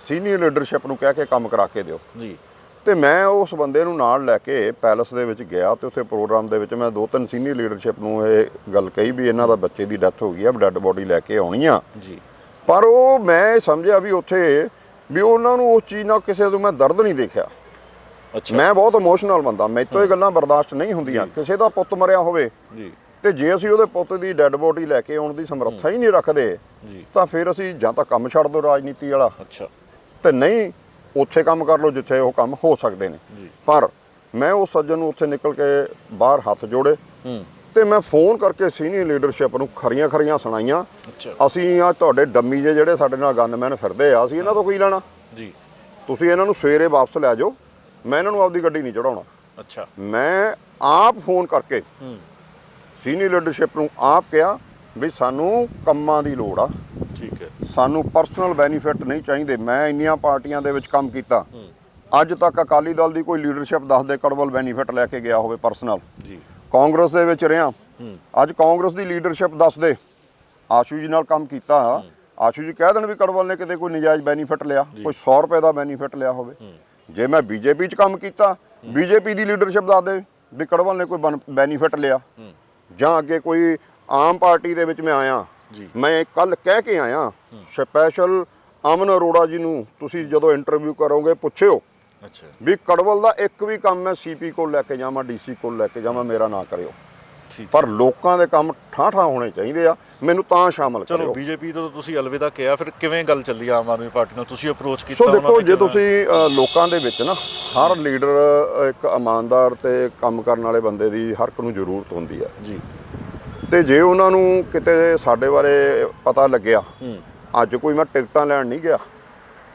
ਸੀਨੀਅਰ ਲੀਡਰਸ਼ਿਪ ਨੂੰ ਕਹਿ ਕੇ ਕੰਮ ਕਰਾ ਕੇ ਦਿਓ। ਜੀ। ਤੇ ਮੈਂ ਉਸ ਬੰਦੇ ਨੂੰ ਨਾਲ ਲੈ ਕੇ ਪੈਲਸ ਦੇ ਵਿੱਚ ਗਿਆ ਤੇ ਉੱਥੇ ਪ੍ਰੋਗਰਾਮ ਦੇ ਵਿੱਚ ਮੈਂ ਦੋ ਤਿੰਨ ਸੀਨੀਅਰ ਲੀਡਰਸ਼ਿਪ ਨੂੰ ਇਹ ਗੱਲ ਕਹੀ ਵੀ ਇਹਨਾਂ ਦਾ ਬੱਚੇ ਦੀ ਡੈਥ ਹੋ ਗਈ ਆ ਡੈੱਡ ਬੋਡੀ ਲੈ ਕੇ ਆਉਣੀ ਆ। ਜੀ। ਪਰ ਉਹ ਮੈਂ ਸਮਝਿਆ ਵੀ ਉੱਥੇ ਵੀ ਉਹਨਾਂ ਨੂੰ ਉਸ ਚੀਜ਼ ਨਾਲ ਕਿਸੇ ਤੋਂ ਮੈਂ ਦਰਦ ਨਹੀਂ ਦੇਖਿਆ। ਅੱਛਾ। ਮੈਂ ਬਹੁਤ ਇਮੋਸ਼ਨਲ ਬੰਦਾ ਮੈਥੋਂ ਇਹ ਗੱਲਾਂ ਬਰਦਾਸ਼ਤ ਨਹੀਂ ਹੁੰਦੀਆਂ। ਕਿਸੇ ਦਾ ਪੁੱਤ ਮਰਿਆ ਹੋਵੇ ਜੀ। ਤੇ ਜੇ ਅਸੀਂ ਉਹਦੇ ਪੁੱਤ ਦੀ ਡੈੱਡ ਬੋਡੀ ਲੈ ਕੇ ਆਉਣ ਦੀ ਸਮਰੱਥਾ ਹੀ। ਨਹੀਂ ਰੱਖਦੇ ਜੀ। ਤਾਂ ਫਿਰ ਅਸੀਂ ਜਾਂ ਤਾਂ ਕੰਮ ਛੱਡ ਦਿਓ ਰਾਜਨੀਤੀ ਵਾਲਾ। ਅੱਛਾ। ਤੇ ਨਹੀਂ ਉੱਥੇ ਕੰਮ ਕਰ ਲਓ ਜਿੱਥੇ ਉਹ ਕੰਮ ਹੋ ਸਕਦੇ ਨੇ। ਪਰ ਮੈਂ ਉਸ ਸੱਜਣ ਨੂੰ ਉੱਥੇ ਨਿਕਲ ਕੇ ਬਾਹਰ ਹੱਥ ਜੋੜੇ ਤੇ ਮੈਂ ਫੋਨ ਕਰਕੇ ਸੀਨੀਅਰ ਲੀਡਰਸ਼ਿਪ ਨੂੰ ਖਰੀਆਂ ਖਰੀਆਂ ਸੁਣਾਈਆਂ। ਅਸੀਂ ਆ ਤੁਹਾਡੇ ਡੰਮੀ ਜੇ ਜਿਹੜੇ ਸਾਡੇ ਨਾਲ ਗਨਮੈਨ ਫਿਰਦੇ ਆ ਅਸੀਂ ਇਹਨਾਂ ਤੋਂ ਕੀ ਲੈਣਾ? ਜੀ। ਤੁਸੀਂ ਇਹਨਾਂ ਨੂੰ ਸਵੇਰੇ ਵਾਪਸ ਲੈ ਜਾਓ। ਮੈਂ ਇਹਨਾਂ ਨੂੰ ਆਪਦੀ ਗੱਡੀ ਨਹੀਂ ਚੜਾਉਣਾ। ਅੱਛਾ। ਮੈਂ ਆਪ ਫੋਨ ਕਰਕੇ ਸੀਨੀਅਰ ਲੀਡਰਸ਼ਿਪ ਨੂੰ ਆਪ ਕਿਹਾ ਵੀ ਸਾਨੂੰ ਕੰਮਾਂ ਦੀ ਲੋੜ ਆ। ਸਾਨੂੰ ਪਰਸਨਲ ਬੈਨੀਫਿਟ ਨਹੀਂ ਚਾਹੀਦੇ। ਮੈਂ ਇੰਨੀਆਂ ਪਾਰਟੀਆਂ ਦੇ ਵਿੱਚ ਕੰਮ ਕੀਤਾ। ਅੱਜ ਤੱਕ ਅਕਾਲੀ ਦਲ ਦੀ ਕੋਈ ਲੀਡਰਸ਼ਿਪ ਦੱਸ ਦੇ ਕੜਵਲ ਬੈਨੀਫਿਟ ਲੈ ਕੇ ਗਿਆ ਹੋਵੇ ਪਰਸਨਲ ਜੀ। ਕਾਂਗਰਸ ਦੇ ਵਿੱਚ ਰਿਹਾ। ਅੱਜ ਕਾਂਗਰਸ ਦੀ ਲੀਡਰਸ਼ਿਪ ਦੱਸ ਦੇ। ਆਸ਼ੂ ਜੀ ਨਾਲ ਕੰਮ ਕੀਤਾ। ਆਸ਼ੂ ਜੀ ਕਹਿ ਦੇਣ ਵੀ ਕੜਵਲ ਨੇ ਕਿਤੇ ਕੋਈ ਨਜਾਇਜ਼ ਬੈਨੀਫਿਟ ਲਿਆ ਕੋਈ 100 ਰੁਪਏ ਦਾ ਬੈਨੀਫਿਟ ਲਿਆ ਹੋਵੇ। ਜੇ ਮੈਂ ਬੀਜੇਪੀ 'ਚ ਕੰਮ ਕੀਤਾ ਬੀਜੇਪੀ ਦੀ ਲੀਡਰਸ਼ਿਪ ਦੱਸ ਦੇ ਵੀ ਕੜਵਲ ਨੇ ਕੋਈ ਬੈਨੀਫਿਟ ਲਿਆ। ਜਾਂ ਅੱਗੇ ਕੋਈ ਆਮ ਪਾਰਟੀ ਦੇ ਵਿੱਚ ਮੈਂ ਆਇਆ। ਮੈਂ ਕੱਲ ਕਹਿ ਕੇ ਆਇਆ ਸਪੈਸ਼ਲ ਅਮਨ ਅਰੋੜਾ ਜੀ ਨੂੰ ਤੁਸੀਂ ਜਦੋਂ ਇੰਟਰਵਿਊ ਕਰੋਗੇ ਪੁੱਛਿਓ ਅੱਛਾ। ਵੀ ਕੜਵਲ ਦਾ ਇੱਕ ਵੀ ਕੰਮ ਮੈਂ ਸੀਪੀ ਕੋਲ ਲੈ ਕੇ ਜਾਵਾਂ ਡੀਸੀ ਕੋਲ ਲੈ ਕੇ ਜਾਵਾਂ ਮੇਰਾ ਨਾ ਕਰਿਓ। ਠੀਕ। ਪਰ ਲੋਕਾਂ ਦੇ ਕੰਮ ਠਾਠਾ ਹੋਣੇ ਚਾਹੀਦੇ ਆ ਮੈਨੂੰ ਤਾਂ ਸ਼ਾਮਲ ਚਲੋ ਕਰਿਓ। ਬੀਜੇਪੀ ਤੋਂ ਤੁਸੀਂ ਅਲਵਿਦਾ ਕਿਹਾ ਫਿਰ ਕਿਵੇਂ ਗੱਲ ਚੱਲੀ ਆਮ ਆਦਮੀ ਪਾਰਟੀ ਨਾਲ? ਤੁਸੀਂ ਅਪਰੋਚ ਕੀਤਾ ਸੋ ਦੇਖੋ ਜੇ? ਤੁਸੀਂ ਲੋਕਾਂ ਦੇ ਵਿੱਚ ਨਾ ਹਰ ਲੀਡਰ ਇੱਕ ਇਮਾਨਦਾਰ ਤੇ ਕੰਮ ਕਰਨ ਵਾਲੇ ਬੰਦੇ ਦੀ ਹਰ ਇੱਕ ਨੂੰ ਜ਼ਰੂਰਤ ਹੁੰਦੀ ਹੈ ਜੀ। ਤੇ ਜੇ ਉਹਨਾਂ ਨੂੰ ਕਿਤੇ ਸਾਡੇ ਬਾਰੇ ਪਤਾ ਲੱਗਿਆ ਅੱਜ ਕੋਈ ਮੈਂ ਟਿਕਟਾਂ ਲੈਣ ਨਹੀਂ ਗਿਆ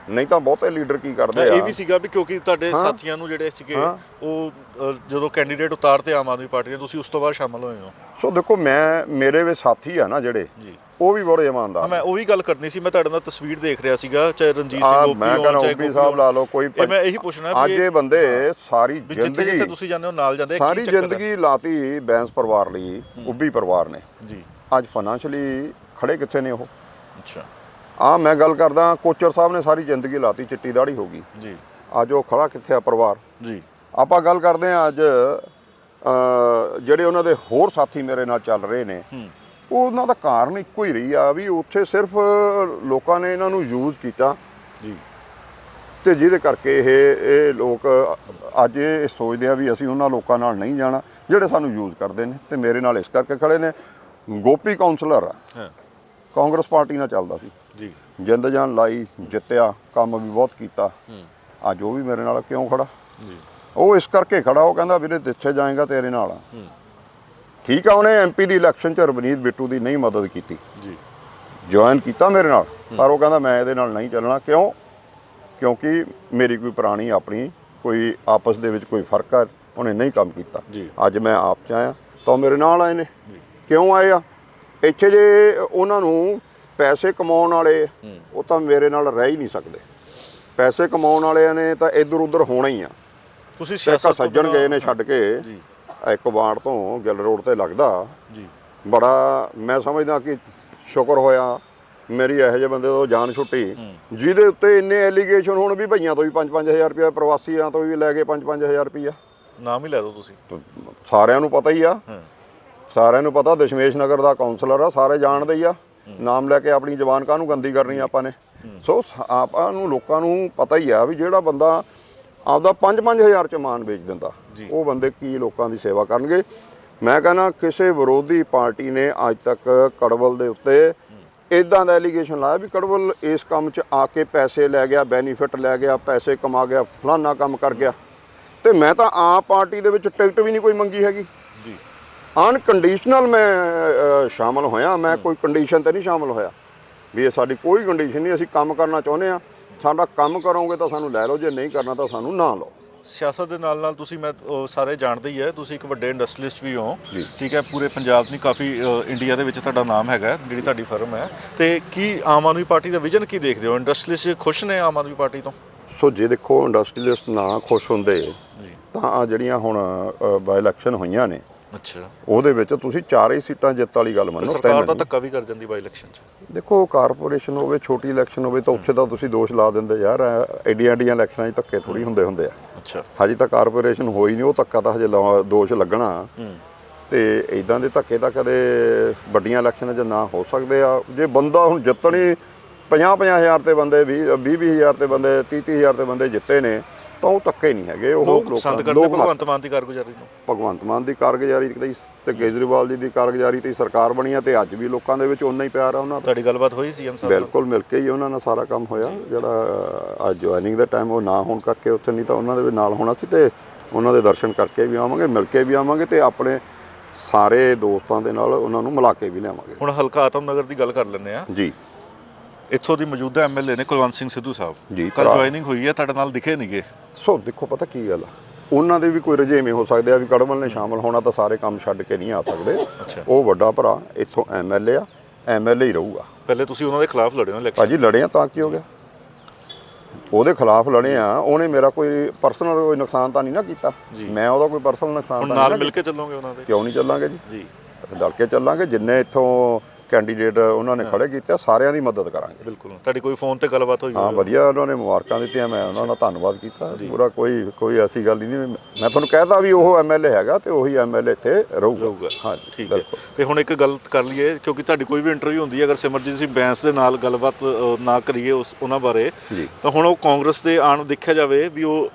ਨਹੀਂ ਤਾਂ ਬਹੁਤੇ ਲੀਡਰ ਕੀ ਕਰਦੇ ਇਹ ਆ? ਵੀ ਸੀਗਾ ਵੀ ਕਿਉਂਕਿ ਤੁਹਾਡੇ। ਸਾਥੀਆਂ ਨੂੰ ਜਿਹੜੇ ਸੀਗੇ। ਉਹ ਜਦੋਂ ਕੈਂਡੀਡੇਟ ਉਤਾਰਤੇ ਆਮ ਆਦਮੀ ਪਾਰਟੀ ਨੇ ਤੁਸੀਂ ਉਸ ਤੋਂ ਬਾਅਦ ਸ਼ਾਮਲ ਹੋਏ ਹੋ। ਸੋ ਦੇਖੋ ਮੈਂ ਮੇਰੇ ਵਿੱਚ ਸਾਥੀ ਆ ਨਾ ਜਿਹੜੇ ਉਹ ਵੀ ਬੜੇ ਇਮਾਨਦਾਰ ਮੈਂ ਉਹ ਵੀ ਗੱਲ ਕਰਨੀ ਸੀ ਮੈਂ ਤੁਹਾਡੇ ਨਾਲ ਤਸਵੀਰ ਦੇਖ ਰਿਹਾ ਸੀਗਾ ਚਾਹੇ ਰਣਜੀਤ ਸਿੰਘ ਗੋਪੀ ਮੈਂ ਕਹਿੰਦਾ ਚਾਹੇ ਓਪੀ ਸਾਹਿਬ। ਲਾ ਲਓ ਕੋਈ ਇਹ ਮੈਂ ਇਹੀ ਪੁੱਛਣਾ ਵੀ ਅੱਜ ਇਹ ਬੰਦੇ ਸਾਰੀ ਵੀ ਜਿੱਥੇ ਜ਼ਿੰਦਗੀ ਤੁਸੀਂ ਜਾਂਦੇ ਹੋ ਨਾਲ ਜਾਂਦੇ ਸਾਰੀ? ਜ਼ਿੰਦਗੀ ਲਾਤੀ ਬੈਂਸ ਪਰਿਵਾਰ ਲਈ ਉੱਬੀ ਪਰਿਵਾਰ ਨੇ। ਜੀ। ਅੱਜ ਫਾਈਨੈਂਸ਼ਲੀ ਖੜੇ ਕਿੱਥੇ ਨੇ ਉਹ? ਅੱਛਾ। ਆ ਮੈਂ ਗੱਲ ਕਰਦਾ ਕੋਚਰ ਸਾਹਿਬ ਨੇ ਸਾਰੀ ਜ਼ਿੰਦਗੀ ਲਾਤੀ ਚਿੱਟੀ ਦਾੜੀ ਹੋ ਗਈ। ਜੀ। ਅੱਜ ਉਹ ਖੜਾ ਕਿੱਥੇ ਆ ਪਰਿਵਾਰ? ਜੀ। ਆਪਾਂ ਗੱਲ ਕਰਦੇ ਆ ਅੱਜ ਜਿਹੜੇ ਉਹਨਾਂ ਦੇ ਹੋਰ ਸਾਥੀ ਮੇਰੇ ਨਾਲ ਚੱਲ ਰਹੇ ਨੇ ਉਹ ਉਹਨਾਂ ਦਾ ਕਾਰਨ ਇੱਕੋ ਹੀ ਰਹੀ ਆ ਵੀ ਉੱਥੇ ਸਿਰਫ ਲੋਕਾਂ ਨੇ ਇਹਨਾਂ ਨੂੰ ਯੂਜ਼ ਕੀਤਾ। ਜੀ। ਤੇ ਜਿਹਦੇ ਕਰਕੇ ਇਹ ਇਹ ਲੋਕ ਅੱਜ ਇਹ ਸੋਚਦੇ ਆ ਵੀ ਅਸੀਂ ਉਹਨਾਂ ਲੋਕਾਂ ਨਾਲ ਨਹੀਂ ਜਾਣਾ ਜਿਹੜੇ ਸਾਨੂੰ ਯੂਜ਼ ਕਰਦੇ ਨੇ ਤੇ ਮੇਰੇ ਨਾਲ ਇਸ ਕਰਕੇ ਖੜੇ ਨੇ। ਗੋਪੀ ਕਾਉਂਸਲਰ ਆ। ਹਾਂ। ਕਾਂਗਰਸ ਪਾਰਟੀ ਨਾਲ ਚੱਲਦਾ ਸੀ। ਜੀ। ਜਿੰਦ ਜਾਨ ਲਾਈ ਜਿੱਤਿਆ ਕੰਮ ਵੀ ਬਹੁਤ ਕੀਤਾ। ਅੱਜ ਉਹ ਵੀ ਮੇਰੇ ਨਾਲ ਕਿਉਂ ਖੜਾ? ਜੀ। ਉਹ ਇਸ ਕਰਕੇ ਖੜਾ ਉਹ ਕਹਿੰਦਾ ਵੀਰੇ ਜਿੱਥੇ ਜਾਏਗਾ ਤੇਰੇ ਨਾਲ ਠੀਕ ਆ ਉਹਨੇ ਐਮਪੀ ਦੀ ਇਲੈਕਸ਼ਨ ਚ ਰਵਨੀਤ ਬਿੱਟੂ ਦੀ ਨਹੀਂ ਮਦਦ ਕੀਤੀ। ਜੀ। ਜੁਆਇਨ ਕੀਤਾ ਮੇਰੇ ਨਾਲ ਪਰ ਉਹ ਕਹਿੰਦਾ ਮੈਂ ਇਹਦੇ ਨਾਲ ਨਹੀਂ ਚੱਲਣਾ। ਕਿਉਂ? ਕਿਉਂਕਿ ਮੇਰੀ ਕੋਈ ਪੁਰਾਣੀ ਆਪਣੀ ਕੋਈ ਆਪਸ ਦੇ ਵਿੱਚ ਕੋਈ ਫ਼ਰਕ ਆ ਉਹਨੇ ਨਹੀਂ ਕੰਮ ਕੀਤਾ। ਅੱਜ ਮੈਂ ਆਪ ਚ ਆਇਆ ਤਾਂ ਮੇਰੇ ਨਾਲ ਆਏ ਨੇ। ਕਿਉਂ ਆਏ ਆ? ਇੱਥੇ ਜੇ ਉਹਨਾਂ ਨੂੰ ਪੈਸੇ ਕਮਾਉਣ ਵਾਲੇ ਉਹ ਤਾਂ ਮੇਰੇ ਨਾਲ ਰਹਿ ਹੀ ਨਹੀਂ ਸਕਦੇ। ਪੈਸੇ ਕਮਾਉਣ ਵਾਲਿਆਂ ਨੇ ਤਾਂ ਇੱਧਰ ਉੱਧਰ ਹੋਣਾ ਹੀ ਆ। ਤੁਸੀਂ ਸਿਆਸਤ ਸੱਜਣ ਗਏ ਨੇ ਛੱਡ ਕੇ ਜੀ। ਇੱਕ ਵਾਰ ਤੋਂ ਗਿੱਲ ਰੋਡ ਤੇ ਲੱਗਦਾ। ਜੀ। ਬੜਾ ਮੈਂ ਸਮਝਦਾ ਕਿ ਸ਼ੁਕਰ ਹੋਇਆ ਮੇਰੀ ਇਹੋ ਜਿਹੇ ਬੰਦੇ ਤੋਂ ਜਾਨ ਛੁੱਟੀ। ਜਿਹਦੇ ਉੱਤੇ ਇੰਨੇ ਐਲੀਗੇਸ਼ਨ ਹੋਣ ਵੀ ਭਈਆਂ ਤੋਂ ਵੀ 5-5000 ਰੁਪਇਆ ਪ੍ਰਵਾਸੀਆਂ ਤੋਂ ਵੀ ਲੈ ਕੇ 5-5000 ਰੁਪਇਆ। ਨਾਮ ਹੀ ਲੈ ਦਿਓ ਤੁਸੀਂ। ਸਾਰਿਆਂ ਨੂੰ ਪਤਾ ਹੀ ਆ। ਸਾਰਿਆਂ ਨੂੰ ਪਤਾ ਦਸ਼ਮੇਸ਼ ਨਗਰ ਦਾ ਕਾਉਂਸਲਰ ਆ ਸਾਰੇ ਜਾਣਦੇ ਹੀ ਆ। ਨਾਮ ਲੈ ਕੇ ਆਪਣੀ ਜ਼ਬਾਨ ਕਾਹਨੂੰ ਗੰਦੀ ਕਰਨੀ ਆਪਾਂ ਨੇ? ਸੋ ਆਪਾਂ ਨੂੰ ਲੋਕਾਂ ਨੂੰ ਪਤਾ ਹੀ ਆ ਵੀ ਜਿਹੜਾ ਬੰਦਾ ਆਪਦਾ 5-5000 ਚ ਮਾਨ ਵੇਚ ਦਿੰਦਾ। ਉਹ ਬੰਦੇ ਕੀ ਲੋਕਾਂ ਦੀ ਸੇਵਾ ਕਰਨਗੇ? ਮੈਂ ਕਹਿੰਦਾ ਕਿਸੇ ਵਿਰੋਧੀ ਪਾਰਟੀ ਨੇ ਅੱਜ ਤੱਕ ਕੜਵਲ ਦੇ ਉੱਤੇ ਇਦਾਂ ਦਾ ਐਲੀਗੇਸ਼ਨ ਲਾਇਆ ਵੀ ਕੜਵਲ ਇਸ ਕੰਮ 'ਚ ਆ ਕੇ ਪੈਸੇ ਲੈ ਗਿਆ ਬੈਨੀਫਿਟ ਲੈ ਗਿਆ ਪੈਸੇ ਕਮਾ ਗਿਆ ਫਲਾਨਾ ਕੰਮ ਕਰ ਗਿਆ। ਤੇ ਮੈਂ ਤਾਂ ਆਮ ਪਾਰਟੀ ਦੇ ਵਿੱਚ ਟਿਕਟ ਵੀ ਨਹੀਂ ਕੋਈ ਮੰਗੀ ਹੈਗੀ। ਅਨਕੰਡੀਸ਼ਨਲ ਮੈਂ ਸ਼ਾਮਲ ਹੋਇਆ। ਮੈਂ ਕੋਈ ਕੰਡੀਸ਼ਨ ਤੇ ਨਹੀਂ ਸ਼ਾਮਲ ਹੋਇਆ ਵੀ ਇਹ ਸਾਡੀ ਕੋਈ ਕੰਡੀਸ਼ਨ ਨਹੀਂ ਅਸੀਂ ਕੰਮ ਕਰਨਾ ਚਾਹੁੰਦੇ ਆ ਸਾਡਾ ਕੰਮ ਕਰੋਗੇ ਤਾਂ ਸਾਨੂੰ ਲੈ ਲਓ ਜੇ ਨਹੀਂ ਕਰਨਾ ਤਾਂ ਸਾਨੂੰ ਨਾ ਲਓ। ਸਿਆਸਤ ਦੇ ਨਾਲ ਨਾਲ ਤੁਸੀਂ ਮੈਂ ਸਾਰੇ ਜਾਣਦੇ ਹੀ ਹੈ। ਤੁਸੀਂ ਇੱਕ ਵੱਡੇ ਇੰਡਸਟਰੀਲਿਸਟ ਵੀ ਹੋ। ਠੀਕ ਹੈ ਪੂਰੇ ਪੰਜਾਬ ਨਹੀਂ ਕਾਫੀ ਇੰਡੀਆ ਦੇ ਵਿੱਚ ਤੁਹਾਡਾ ਨਾਮ ਹੈਗਾ ਜਿਹੜੀ ਤੁਹਾਡੀ ਫਰਮ ਹੈ। ਤੇ ਕੀ ਆਮ ਆਦਮੀ ਪਾਰਟੀ ਦਾ ਵਿਜ਼ਨ ਕੀ ਦੇਖਦੇ ਹੋ? ਇੰਡਸਟਰੀਲਿਸਟ ਖੁਸ਼ ਨੇ ਆਮ ਆਦਮੀ ਪਾਰਟੀ ਤੋਂ? ਸੋ ਜੇ ਦੇਖੋ ਇੰਡਸਟਰੀਲਿਸਟ ਨਾ ਖੁਸ਼ ਹੁੰਦੇ ਜੀ। ਤਾਂ ਆਹ ਜਿਹੜੀਆਂ ਹੁਣ ਬਾਈ ਇਲੈਕਸ਼ਨ ਹੋਈਆਂ ਨੇ ਅੱਛਾ। ਉਹਦੇ ਵਿੱਚ ਤੁਸੀਂ ਚਾਰ ਹੀ ਸੀਟਾਂ ਜਿੱਤ ਵਾਲੀ ਗੱਲ ਮੰਨੋ ਸਰਕਾਰ ਤਾਂ। ਧੱਕਾ ਵੀ ਕਰ ਜਾਂਦੀ ਬਾਈ ਇਲੈਕਸ਼ਨ 'ਚ। ਦੇਖੋ ਕਾਰਪੋਰੇਸ਼ਨ ਹੋਵੇ ਛੋਟੀ ਇਲੈਕਸ਼ਨ ਹੋਵੇ ਤਾਂ ਉੱਥੇ ਤਾਂ ਤੁਸੀਂ ਦੋਸ਼ ਲਾ ਦਿੰਦੇ ਯਾਰ ਐਡੀਆਂ ਐਡੀਆਂ ਇਲੈਕਸ਼ਨਾਂ 'ਚ ਧੱਕੇ ਥੋੜੀ ਹੁੰਦੇ ਹੁੰਦੇ ਆ। ਅੱਛਾ। ਹਜੇ ਤਾਂ ਕਾਰਪੋਰੇਸ਼ਨ ਹੋਈ ਨਹੀਂ ਉਹ ਧੱਕਾ ਤਾਂ ਹਜੇ ਦੋਸ਼ ਲੱਗਣਾ। ਤੇ ਇਦਾਂ ਦੇ ਧੱਕੇ ਤਾਂ ਕਦੇ ਵੱਡੀਆਂ ਇਲੈਕਸ਼ਨਾਂ 'ਚ ਨਾ ਹੋ ਸਕਦੇ ਆ। ਜੇ ਬੰਦਾ ਹੁਣ ਜਿੱਤਣੀ 50 ਹਜ਼ਾਰ ਤੇ ਬੰਦੇ 20 20 ਹਜ਼ਾਰ ਤੇ ਬੰਦੇ 30 30 ਹਜ਼ਾਰ ਤੇ ਬੰਦੇ ਜਿੱਤੇ ਨੇ ਤਾਂ ਉਹ ਧੱਕੇ ਨਹੀਂ ਹੈਗੇ ਉਹ ਲੋਕ ਪਸੰਦ ਕਰਦੇ ਭਗਵੰਤ ਮਾਨ ਦੀ ਕਾਰਗੁਜ਼ਾਰੀ ਨੂੰ। ਭਗਵੰਤ ਮਾਨ ਦੀ ਕਾਰਗੁਜ਼ਾਰੀ ਤੇ ਕੇਜਰੀਵਾਲ ਜੀ ਦੀ ਕਾਰਗੁਜ਼ਾਰੀ ਤੇ ਸਰਕਾਰ ਬਣੀ ਆ ਤੇ ਅੱਜ ਵੀ ਲੋਕਾਂ ਦੇ ਵਿੱਚ ਉਨਾ ਹੀ ਪਿਆਰ ਆ ਉਹਨਾਂ ਦਾ। ਤੁਹਾਡੀ ਗੱਲਬਾਤ ਹੋਈ ਸੀਐਮ ਸਾਹਿਬ ਨਾਲ? ਬਿਲਕੁਲ ਮਿਲ ਕੇ ਹੀ ਉਹਨਾਂ ਨਾਲ ਸਾਰਾ ਕੰਮ ਹੋਇਆ ਜਿਹੜਾ ਅੱਜ ਜੁਆਇਨਿੰਗ ਦਾ ਟਾਈਮ ਉਹ ਨਾ ਹੋਣ ਕਰਕੇ ਉੱਥੇ ਨਹੀਂ ਤਾਂ ਉਹਨਾਂ ਦੇ ਨਾਲ ਹੋਣਾ ਸੀ ਤੇ ਉਹਨਾਂ ਦੇ ਦਰਸ਼ਨ ਕਰਕੇ ਵੀ ਆਵਾਂਗੇ ਮਿਲ ਕੇ ਵੀ ਆਵਾਂਗੇ ਤੇ ਆਪਣੇ ਸਾਰੇ ਦੋਸਤਾਂ ਦੇ ਨਾਲ ਉਹਨਾਂ ਨੂੰ ਮਿਲਾ ਕੇ ਵੀ ਲਿਆਵਾਂਗੇ। ਹੁਣ ਹਲਕਾ ਆਤਮ ਨਗਰ ਦੀ ਗੱਲ ਕਰ ਲੈਂਦੇ ਆ ਜੀ। ਇੱਥੋਂ ਦੀ ਮੌਜੂਦਾ ਐਮਐਲਏ ਨੇ ਕੁਲਵੰਤ ਸਿੰਘ ਸਿੱਧੂ ਸਾਹਿਬ। ਜੀ, ਕੱਲ ਭਰਾ। ਜੁਆਇਨਿੰਗ ਹੋਈ ਹੈ ਤੁਹਾਡੇ ਨਾਲ ਦਿਖੇ ਨਹੀਂਗੇ। ਸੋ ਦੇਖੋ ਪਤਾ ਕੀ ਗੱਲ ਆ? ਉਹਨਾਂ ਦੇ ਵੀ ਕੋਈ ਰਜੇਵੇਂ ਹੋ ਸਕਦੇ ਆ ਵੀ ਕੜਮਲ ਨੇ ਸ਼ਾਮਲ ਹੋਣਾ ਤਾਂ ਸਾਰੇ ਕੰਮ ਛੱਡ ਕੇ ਨਹੀਂ ਆ ਸਕਦੇ। ਉਹ ਵੱਡਾ ਭਰਾ ਇੱਥੋਂ ਐਮਐਲਏ ਆ ਐਮਐਲਏ ਹੀ ਰਹੂਗਾ। ਪਹਿਲੇ ਤੁਸੀਂ ਉਹਨਾਂ ਦੇ ਖਿਲਾਫ ਲੜੇ ਹੋ ਇਲੈਕਸ਼ਨ ਭਾਜੀ ਲੜੇ ਆ ਤਾਂ ਕੀ ਹੋ ਗਿਆ? ਉਹਦੇ ਖਿਲਾਫ ਲੜੇ ਆ ਉਹਨੇ ਮੇਰਾ ਕੋਈ ਪਰਸਨਲ ਕੋਈ ਨੁਕਸਾਨ ਤਾਂ ਨਹੀਂ ਨਾ ਕੀਤਾ। ਮੈਂ ਉਹਦਾ ਕੋਈ ਪਰਸਨਲ ਨੁਕਸਾਨ ਹੁਣ ਤਾਂ ਨਾਲ ਮਿਲ ਕੇ ਚੱਲੋਗੇ ਉਹਨਾਂ ਦੇ? ਕਿਉਂ ਨਹੀਂ ਚੱਲਾਂਗੇ ਜੀ? ਜੀ। ਡਲ ਕੇ ਚੱਲਾਂਗੇ ਜਿੰਨੇ ਇੱਥੋਂ ਕੈਂਡੀਡੇਟ ਉਹਨਾਂ ਨੇ ਖੜੇ ਕੀਤੇ ਸਾਰਿਆਂ ਦੀ ਮਦਦ ਕਰਾਂਗੇ। ਬਿਲਕੁਲ। ਤੁਹਾਡੀ ਕੋਈ ਫੋਨ ਤੇ ਗੱਲਬਾਤ ਹੋਈ ਹਾਂ? ਵਧੀਆ ਉਹਨਾਂ ਨੇ ਮੁਬਾਰਕਾਂ ਦਿੱਤੀਆਂ ਮੈਂ ਉਹਨਾਂ ਦਾ ਧੰਨਵਾਦ ਕੀਤਾ। ਪੂਰਾ ਕੋਈ ਕੋਈ ਐਸੀ ਗੱਲ ਨਹੀਂ ਮੈਂ ਤੁਹਾਨੂੰ ਕਹਿਤਾ ਵੀ ਉਹ ਐਮਐਲਏ ਹੈਗਾ ਤੇ ਉਹੀ ਐਮਐਲਏ ਇੱਥੇ ਰਹੂਗਾ। ਹਾਂ ਠੀਕ ਹੈ। ਤੇ ਹੁਣ ਇੱਕ ਗੱਲ ਕਰ ਲਈਏ ਕਿਉਂਕਿ ਤੁਹਾਡੀ ਕੋਈ ਵੀ ਇੰਟਰਵਿਊ ਹੁੰਦੀ ਹੈ ਅਗਰ ਸਿਮਰਜੀਤ ਸਿੰਘ ਬੈਂਸ ਦੇ ਨਾਲ ਗੱਲਬਾਤ ਨਾ ਕਰੀਏ ਉਸ ਉਹਨਾਂ ਬਾਰੇ। ਤਾਂ ਹੁਣ ਉਹ ਕਾਂਗਰਸ ਦੇ ਆਣ ਦੇਖਿਆ ਜਾਵੇ ਵੀ ਉਹ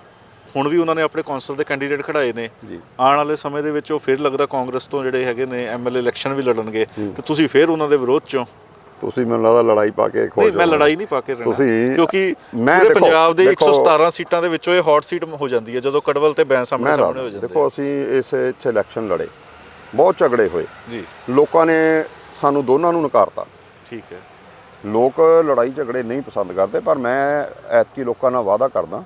ਹੁਣ ਵੀ ਉਹਨਾਂ ਨੇ ਆਪਣੇ ਕੌਂਸਲ ਦੇ ਕੈਂਡੀਡੇਟ ਖੜਾਏ ਨੇ। ਆਉਣ ਵਾਲੇ ਸਮੇਂ ਦੇ ਵਿੱਚ ਉਹ ਫਿਰ ਲੱਗਦਾ ਕਾਂਗਰਸ ਤੋਂ ਜਿਹੜੇ ਹੈਗੇ ਨੇ ਐਮਐਲਏ ਇਲੈਕਸ਼ਨ ਵੀ ਲੜਨਗੇ। ਤੇ ਤੁਸੀਂ ਫਿਰ ਉਹਨਾਂ ਦੇ ਵਿਰੋਧ ਚੋਂ? ਤੁਸੀਂ ਮੈਨੂੰ ਲੱਗਦਾ ਲੜਾਈ ਪਾ ਕੇ ਖੋ ਨਹੀਂ ਮੈਂ। ਲੜਾਈ ਨਹੀਂ ਪਾ ਕੇ ਰਹਿਣਾ। ਤੁਸੀਂ- ਕਿਉਂਕਿ ਮੈਂ ਪੰਜਾਬ ਦੇ ਦੇਖੋ- 117 ਸੀਟਾਂ ਦੇ ਵਿੱਚੋਂ ਇਹ ਹੌਟ ਸੀਟ ਹੋ ਜਾਂਦੀ ਹੈ ਜਦੋਂ ਕੜਵਲ ਤੇ ਬੈਂਸ ਸਾਹਮਣੇ ਸਾਹਮਣੇ ਹੋ ਜਾਂਦੇ ਦੇਖੋ ਅਸੀਂ ਇਸ ਇੱਥੇ ਇਲੈਕਸ਼ਨ ਲੜੇ। ਬਹੁਤ ਝਗੜੇ ਹੋਏ। ਜੀ। ਲੋਕਾਂ ਨੇ ਸਾਨੂੰ ਦੋਨਾਂ ਨੂੰ ਨਕਾਰਤਾ। ਠੀਕ ਹੈ। ਲੋਕ ਲੜਾਈ ਝਗੜੇ ਨਹੀਂ ਪਸੰਦ ਕਰਦੇ ਪਰ ਮੈਂ ਐਤਕੀ ਲੋਕਾਂ ਨਾਲ ਵਾਅਦਾ ਕਰਦਾ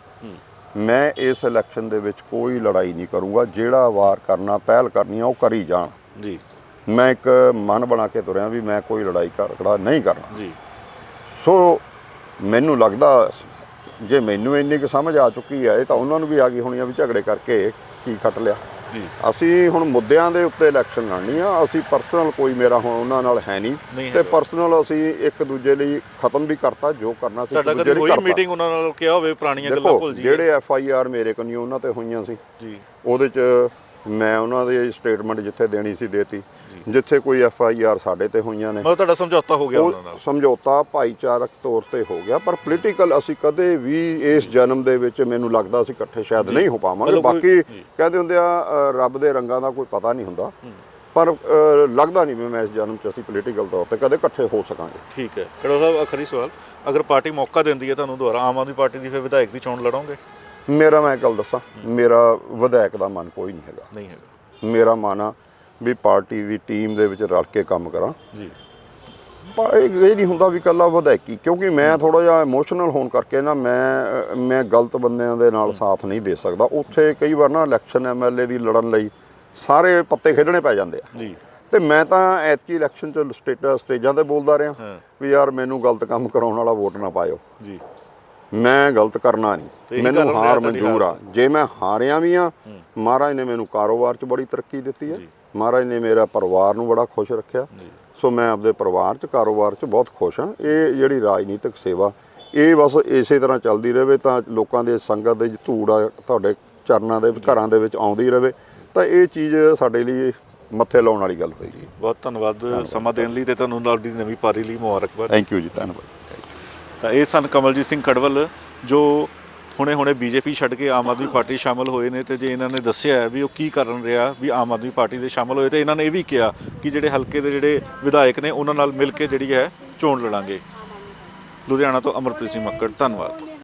ਮੈਂ ਇਸ ਇਲੈਕਸ਼ਨ ਦੇ ਵਿੱਚ ਕੋਈ ਲੜਾਈ ਨਹੀਂ ਕਰੂੰਗਾ। ਜਿਹੜਾ ਵਾਰ ਕਰਨਾ ਪਹਿਲ ਕਰਨੀ ਆ ਉਹ ਕਰੀ ਜਾਣ। ਜੀ। ਮੈਂ ਇੱਕ ਮਨ ਬਣਾ ਕੇ ਤੁਰਿਆ ਵੀ ਮੈਂ ਕੋਈ ਲੜਾਈ ਝਗੜਾ ਨਹੀਂ ਕਰਨਾ। ਜੀ। ਸੋ ਮੈਨੂੰ ਲੱਗਦਾ ਜੇ ਮੈਨੂੰ ਇੰਨੀ ਕੁ ਸਮਝ ਆ ਚੁੱਕੀ ਹੈ ਇਹ ਤਾਂ ਉਹਨਾਂ ਨੂੰ ਵੀ ਆ ਗਈ ਹੋਣੀ ਆ ਵੀ ਝਗੜੇ ਕਰਕੇ ਕੀ ਖੱਟ ਲਿਆ। ਅਸੀਂ ਹੁਣ ਮੁੱਦਿਆਂ ਦੇ ਉੱਤੇ ਇਲੈਕਸ਼ਨ ਲੜਨੀ ਆ। ਅਸੀਂ ਪਰਸਨਲ ਕੋਈ ਮੇਰਾ ਹੁਣ ਉਹਨਾਂ ਨਾਲ ਹੈ ਨਹੀਂ। ਨਹੀਂ। ਤੇ ਪਰਸਨਲ ਅਸੀਂ ਇੱਕ ਦੂਜੇ ਲਈ ਖਤਮ ਵੀ ਕਰਤਾ ਜੋ ਕਰਨਾ ਸੀ ਤੁਹਾਡਾ ਕਦੇ ਕੋਈ ਮੀਟਿੰਗ ਉਹਨਾਂ ਨਾਲ ਕਿਹਾ ਹੋਵੇ ਪੁਰਾਣੀਆਂ ਗੱਲਾਂ ਭੁੱਲ ਜੀ ਜਿਹੜੇ ਐਫ ਆਈ ਆਰ ਮੇਰੇ ਕੋਲ ਉਹਨਾਂ ਤੇ ਹੋਈਆਂ ਸੀ। ਜੀ। ਉਹਦੇ ਚ ਮੈਂ ਉਹਨਾਂ ਦੀ ਸਟੇਟਮੈਂਟ ਜਿੱਥੇ ਦੇਣੀ ਸੀ ਦੇਤੀ। ਜਿੱਥੇ ਕੋਈ ਐਫ ਆਈ ਆਰ ਸਾਡੇ ਤੇ ਹੋਈਆਂ ਨੇ। ਮਤਲਬ ਤੁਹਾਡਾ ਸਮਝੌਤਾ ਹੋ ਗਿਆ ਉਹਨਾਂ ਉਹ ਨਾਲ ਸਮਝੌਤਾ ਭਾਈਚਾਰਕ ਤੌਰ ਤੇ ਹੋ ਗਿਆ ਪਰ ਪੋਲੀਟੀਕਲ ਅਸੀਂ ਕਦੇ ਵੀ ਇਸ ਜਨਮ ਦੇ ਵਿੱਚ ਮੈਨੂੰ ਲੱਗਦਾ ਅਸੀਂ ਇਕੱਠੇ ਸ਼ਾਇਦ ਨਹੀਂ ਹੋ ਪਾਵਾਂਗੇ। ਬਾਕੀ ਕਹਿੰਦੇ ਹੁੰਦੇ ਆ ਰੱਬ ਦੇ ਰੰਗਾਂ ਦਾ ਕੋਈ ਪਤਾ ਨਹੀਂ ਹੁੰਦਾ। ਪਰ ਲੱਗਦਾ ਨਹੀਂ ਵੀ ਮੈਂ ਇਸ ਜਨਮ 'ਚ ਅਸੀਂ ਪੋਲੀਟੀਕਲ ਤੌਰ ਤੇ ਕਦੇ ਇਕੱਠੇ ਹੋ ਸਕਾਂਗੇ। ਠੀਕ ਹੈ। ਕੜੋ ਸਾਹਿਬ ਆਖਰੀ ਸਵਾਲ। ਅਗਰ ਪਾਰਟੀ ਮੌਕਾ ਦਿੰਦੀ ਹੈ ਤੁਹਾਨੂੰ ਦੁਬਾਰਾ ਆਮ ਆਦਮੀ ਪਾਰਟੀ ਦੀ ਫਿਰ ਵਿਧਾਇਕ ਦੀ ਚੋਣ ਲੜੋਗੇ? ਮੇਰਾ ਮੈਂ ਗੱਲ ਦੱਸਾਂ ਮੇਰਾ ਵਿਧਾਇਕ ਦਾ ਮਨ ਕੋਈ ਨਹੀਂ ਹੈਗਾ। ਨਹੀਂ ਹੈਗਾ। ਮੇਰਾ ਮਨ ਆ ਵੀ ਪਾਰਟੀ ਦੀ ਟੀਮ ਦੇ ਵਿੱਚ ਰਲ ਕੇ ਕੰਮ ਕਰਾਂ। ਜੀ। ਪਰ ਇਹ ਨਹੀਂ ਹੁੰਦਾ ਵੀ ਕੱਲਾ ਵਿਧਾਇਕੀ ਕਿਉਂਕਿ ਮੈਂ ਥੋੜਾ ਜਿਹਾ ਇਮੋਸ਼ਨਲ ਹੋਣ ਕਰਕੇ ਨਾ ਮੈਂ ਮੈਂ ਗਲਤ ਬੰਦਿਆਂ ਦੇ ਨਾਲ ਸਾਥ ਨਹੀਂ ਦੇ ਸਕਦਾ। ਉੱਥੇ ਕਈ ਵਾਰ ਨਾ ਇਲੈਕਸ਼ਨ ਐਮਐਲਏ ਦੀ ਲੜਨ ਲਈ ਸਾਰੇ ਪੱਤੇ ਖੇਡਣੇ ਪੈ ਜਾਂਦੇ ਆ। ਜੀ। ਤੇ ਮੈਂ ਤਾਂ ਐਤਕੀ ਇਲੈਕਸ਼ਨ ਚ ਸਟੇਟ ਸਟੇਜਾਂ ਤੇ ਬੋਲਦਾ ਰਿਹਾ। ਵੀ ਯਾਰ ਮੈਨੂੰ ਗਲਤ ਕੰਮ ਕਰਾਉਣ ਵਾਲਾ ਵੋਟ ਨਾ ਪਾਇਓ। ਜੀ। ਮੈਂ ਗਲਤ ਕਰਨਾ ਨਹੀਂ। ਮੈਨੂੰ ਹਾਰ ਮਨਜ਼ੂਰ ਆ। ਜੇ ਮੈਂ ਹਾਰਿਆ ਵੀ ਆ ਮਹਾਰਾਜ ਨੇ ਮੈਨੂੰ ਕਾਰੋਬਾਰ 'ਚ ਬੜੀ ਤਰੱਕੀ ਦਿੱਤੀ ਹੈ ਮਹਾਰਾਜ ਨੇ ਮੇਰਾ ਪਰਿਵਾਰ ਨੂੰ ਬੜਾ ਖੁਸ਼ ਰੱਖਿਆ। ਸੋ ਮੈਂ ਆਪਦੇ ਪਰਿਵਾਰ 'ਚ ਕਾਰੋਬਾਰ 'ਚ ਬਹੁਤ ਖੁਸ਼ ਹਾਂ। ਇਹ ਜਿਹੜੀ ਰਾਜਨੀਤਿਕ ਸੇਵਾ ਇਹ ਬਸ ਇਸੇ ਤਰ੍ਹਾਂ ਚੱਲਦੀ ਰਹੇ ਤਾਂ ਲੋਕਾਂ ਦੇ ਸੰਗਤ ਦੇ ਧੂੜ ਆ ਤੁਹਾਡੇ ਚਰਨਾਂ ਦੇ ਘਰਾਂ ਦੇ ਵਿੱਚ ਆਉਂਦੀ ਰਹੇ ਤਾਂ ਇਹ ਚੀਜ਼ ਸਾਡੇ ਲਈ ਮੱਥੇ ਲਾਉਣ ਵਾਲੀ ਗੱਲ ਹੋਏਗੀ। ਬਹੁਤ ਧੰਨਵਾਦ। ਸਮਾਂ ਦੇਣ ਲਈ ਤੇ ਤੁਹਾਨੂੰ ਨਾਲ ਦੀ ਨਵੀਂ ਪਾਰੀ ਲਈ ਮੁਬਾਰਕਬਾਦ। ਥੈਂਕ ਯੂ ਜੀ ਧੰਨਵਾਦ। ਤਾਂ ਇਹ ਸਨ ਕਮਲਜੀਤ ਸਿੰਘ ਖੜਵਲ ਜੋ ਹੁਣੇ ਹੁਣੇ ਬੀਜੇਪੀ ਛੱਡ ਕੇ ਆਮ ਆਦਮੀ ਪਾਰਟੀ ਸ਼ਾਮਲ ਹੋਏ ਨੇ ਤੇ ਜੇ ਇਹਨਾਂ ਨੇ ਦੱਸਿਆ ਹੈ ਵੀ ਉਹ ਕੀ ਕਰਨ ਰਿਹਾ, ਵੀ ਆਮ ਆਦਮੀ ਪਾਰਟੀ ਦੇ ਸ਼ਾਮਲ ਹੋਏ, ਤੇ ਇਹਨਾਂ ਨੇ ਇਹ ਵੀ ਕਿਹਾ ਕਿ ਜਿਹੜੇ ਹਲਕੇ ਦੇ ਜਿਹੜੇ ਵਿਧਾਇਕ ਨੇ, ਉਹਨਾਂ ਨਾਲ ਮਿਲ ਕੇ ਜਿਹੜੀ ਹੈ ਚੋਣ ਲੜਾਂਗੇ। ਲੁਧਿਆਣਾ ਤੋਂ ਅਮਰਪ੍ਰੀਤ ਸਿੰਘ ਮੱਕੜ, ਧੰਨਵਾਦ।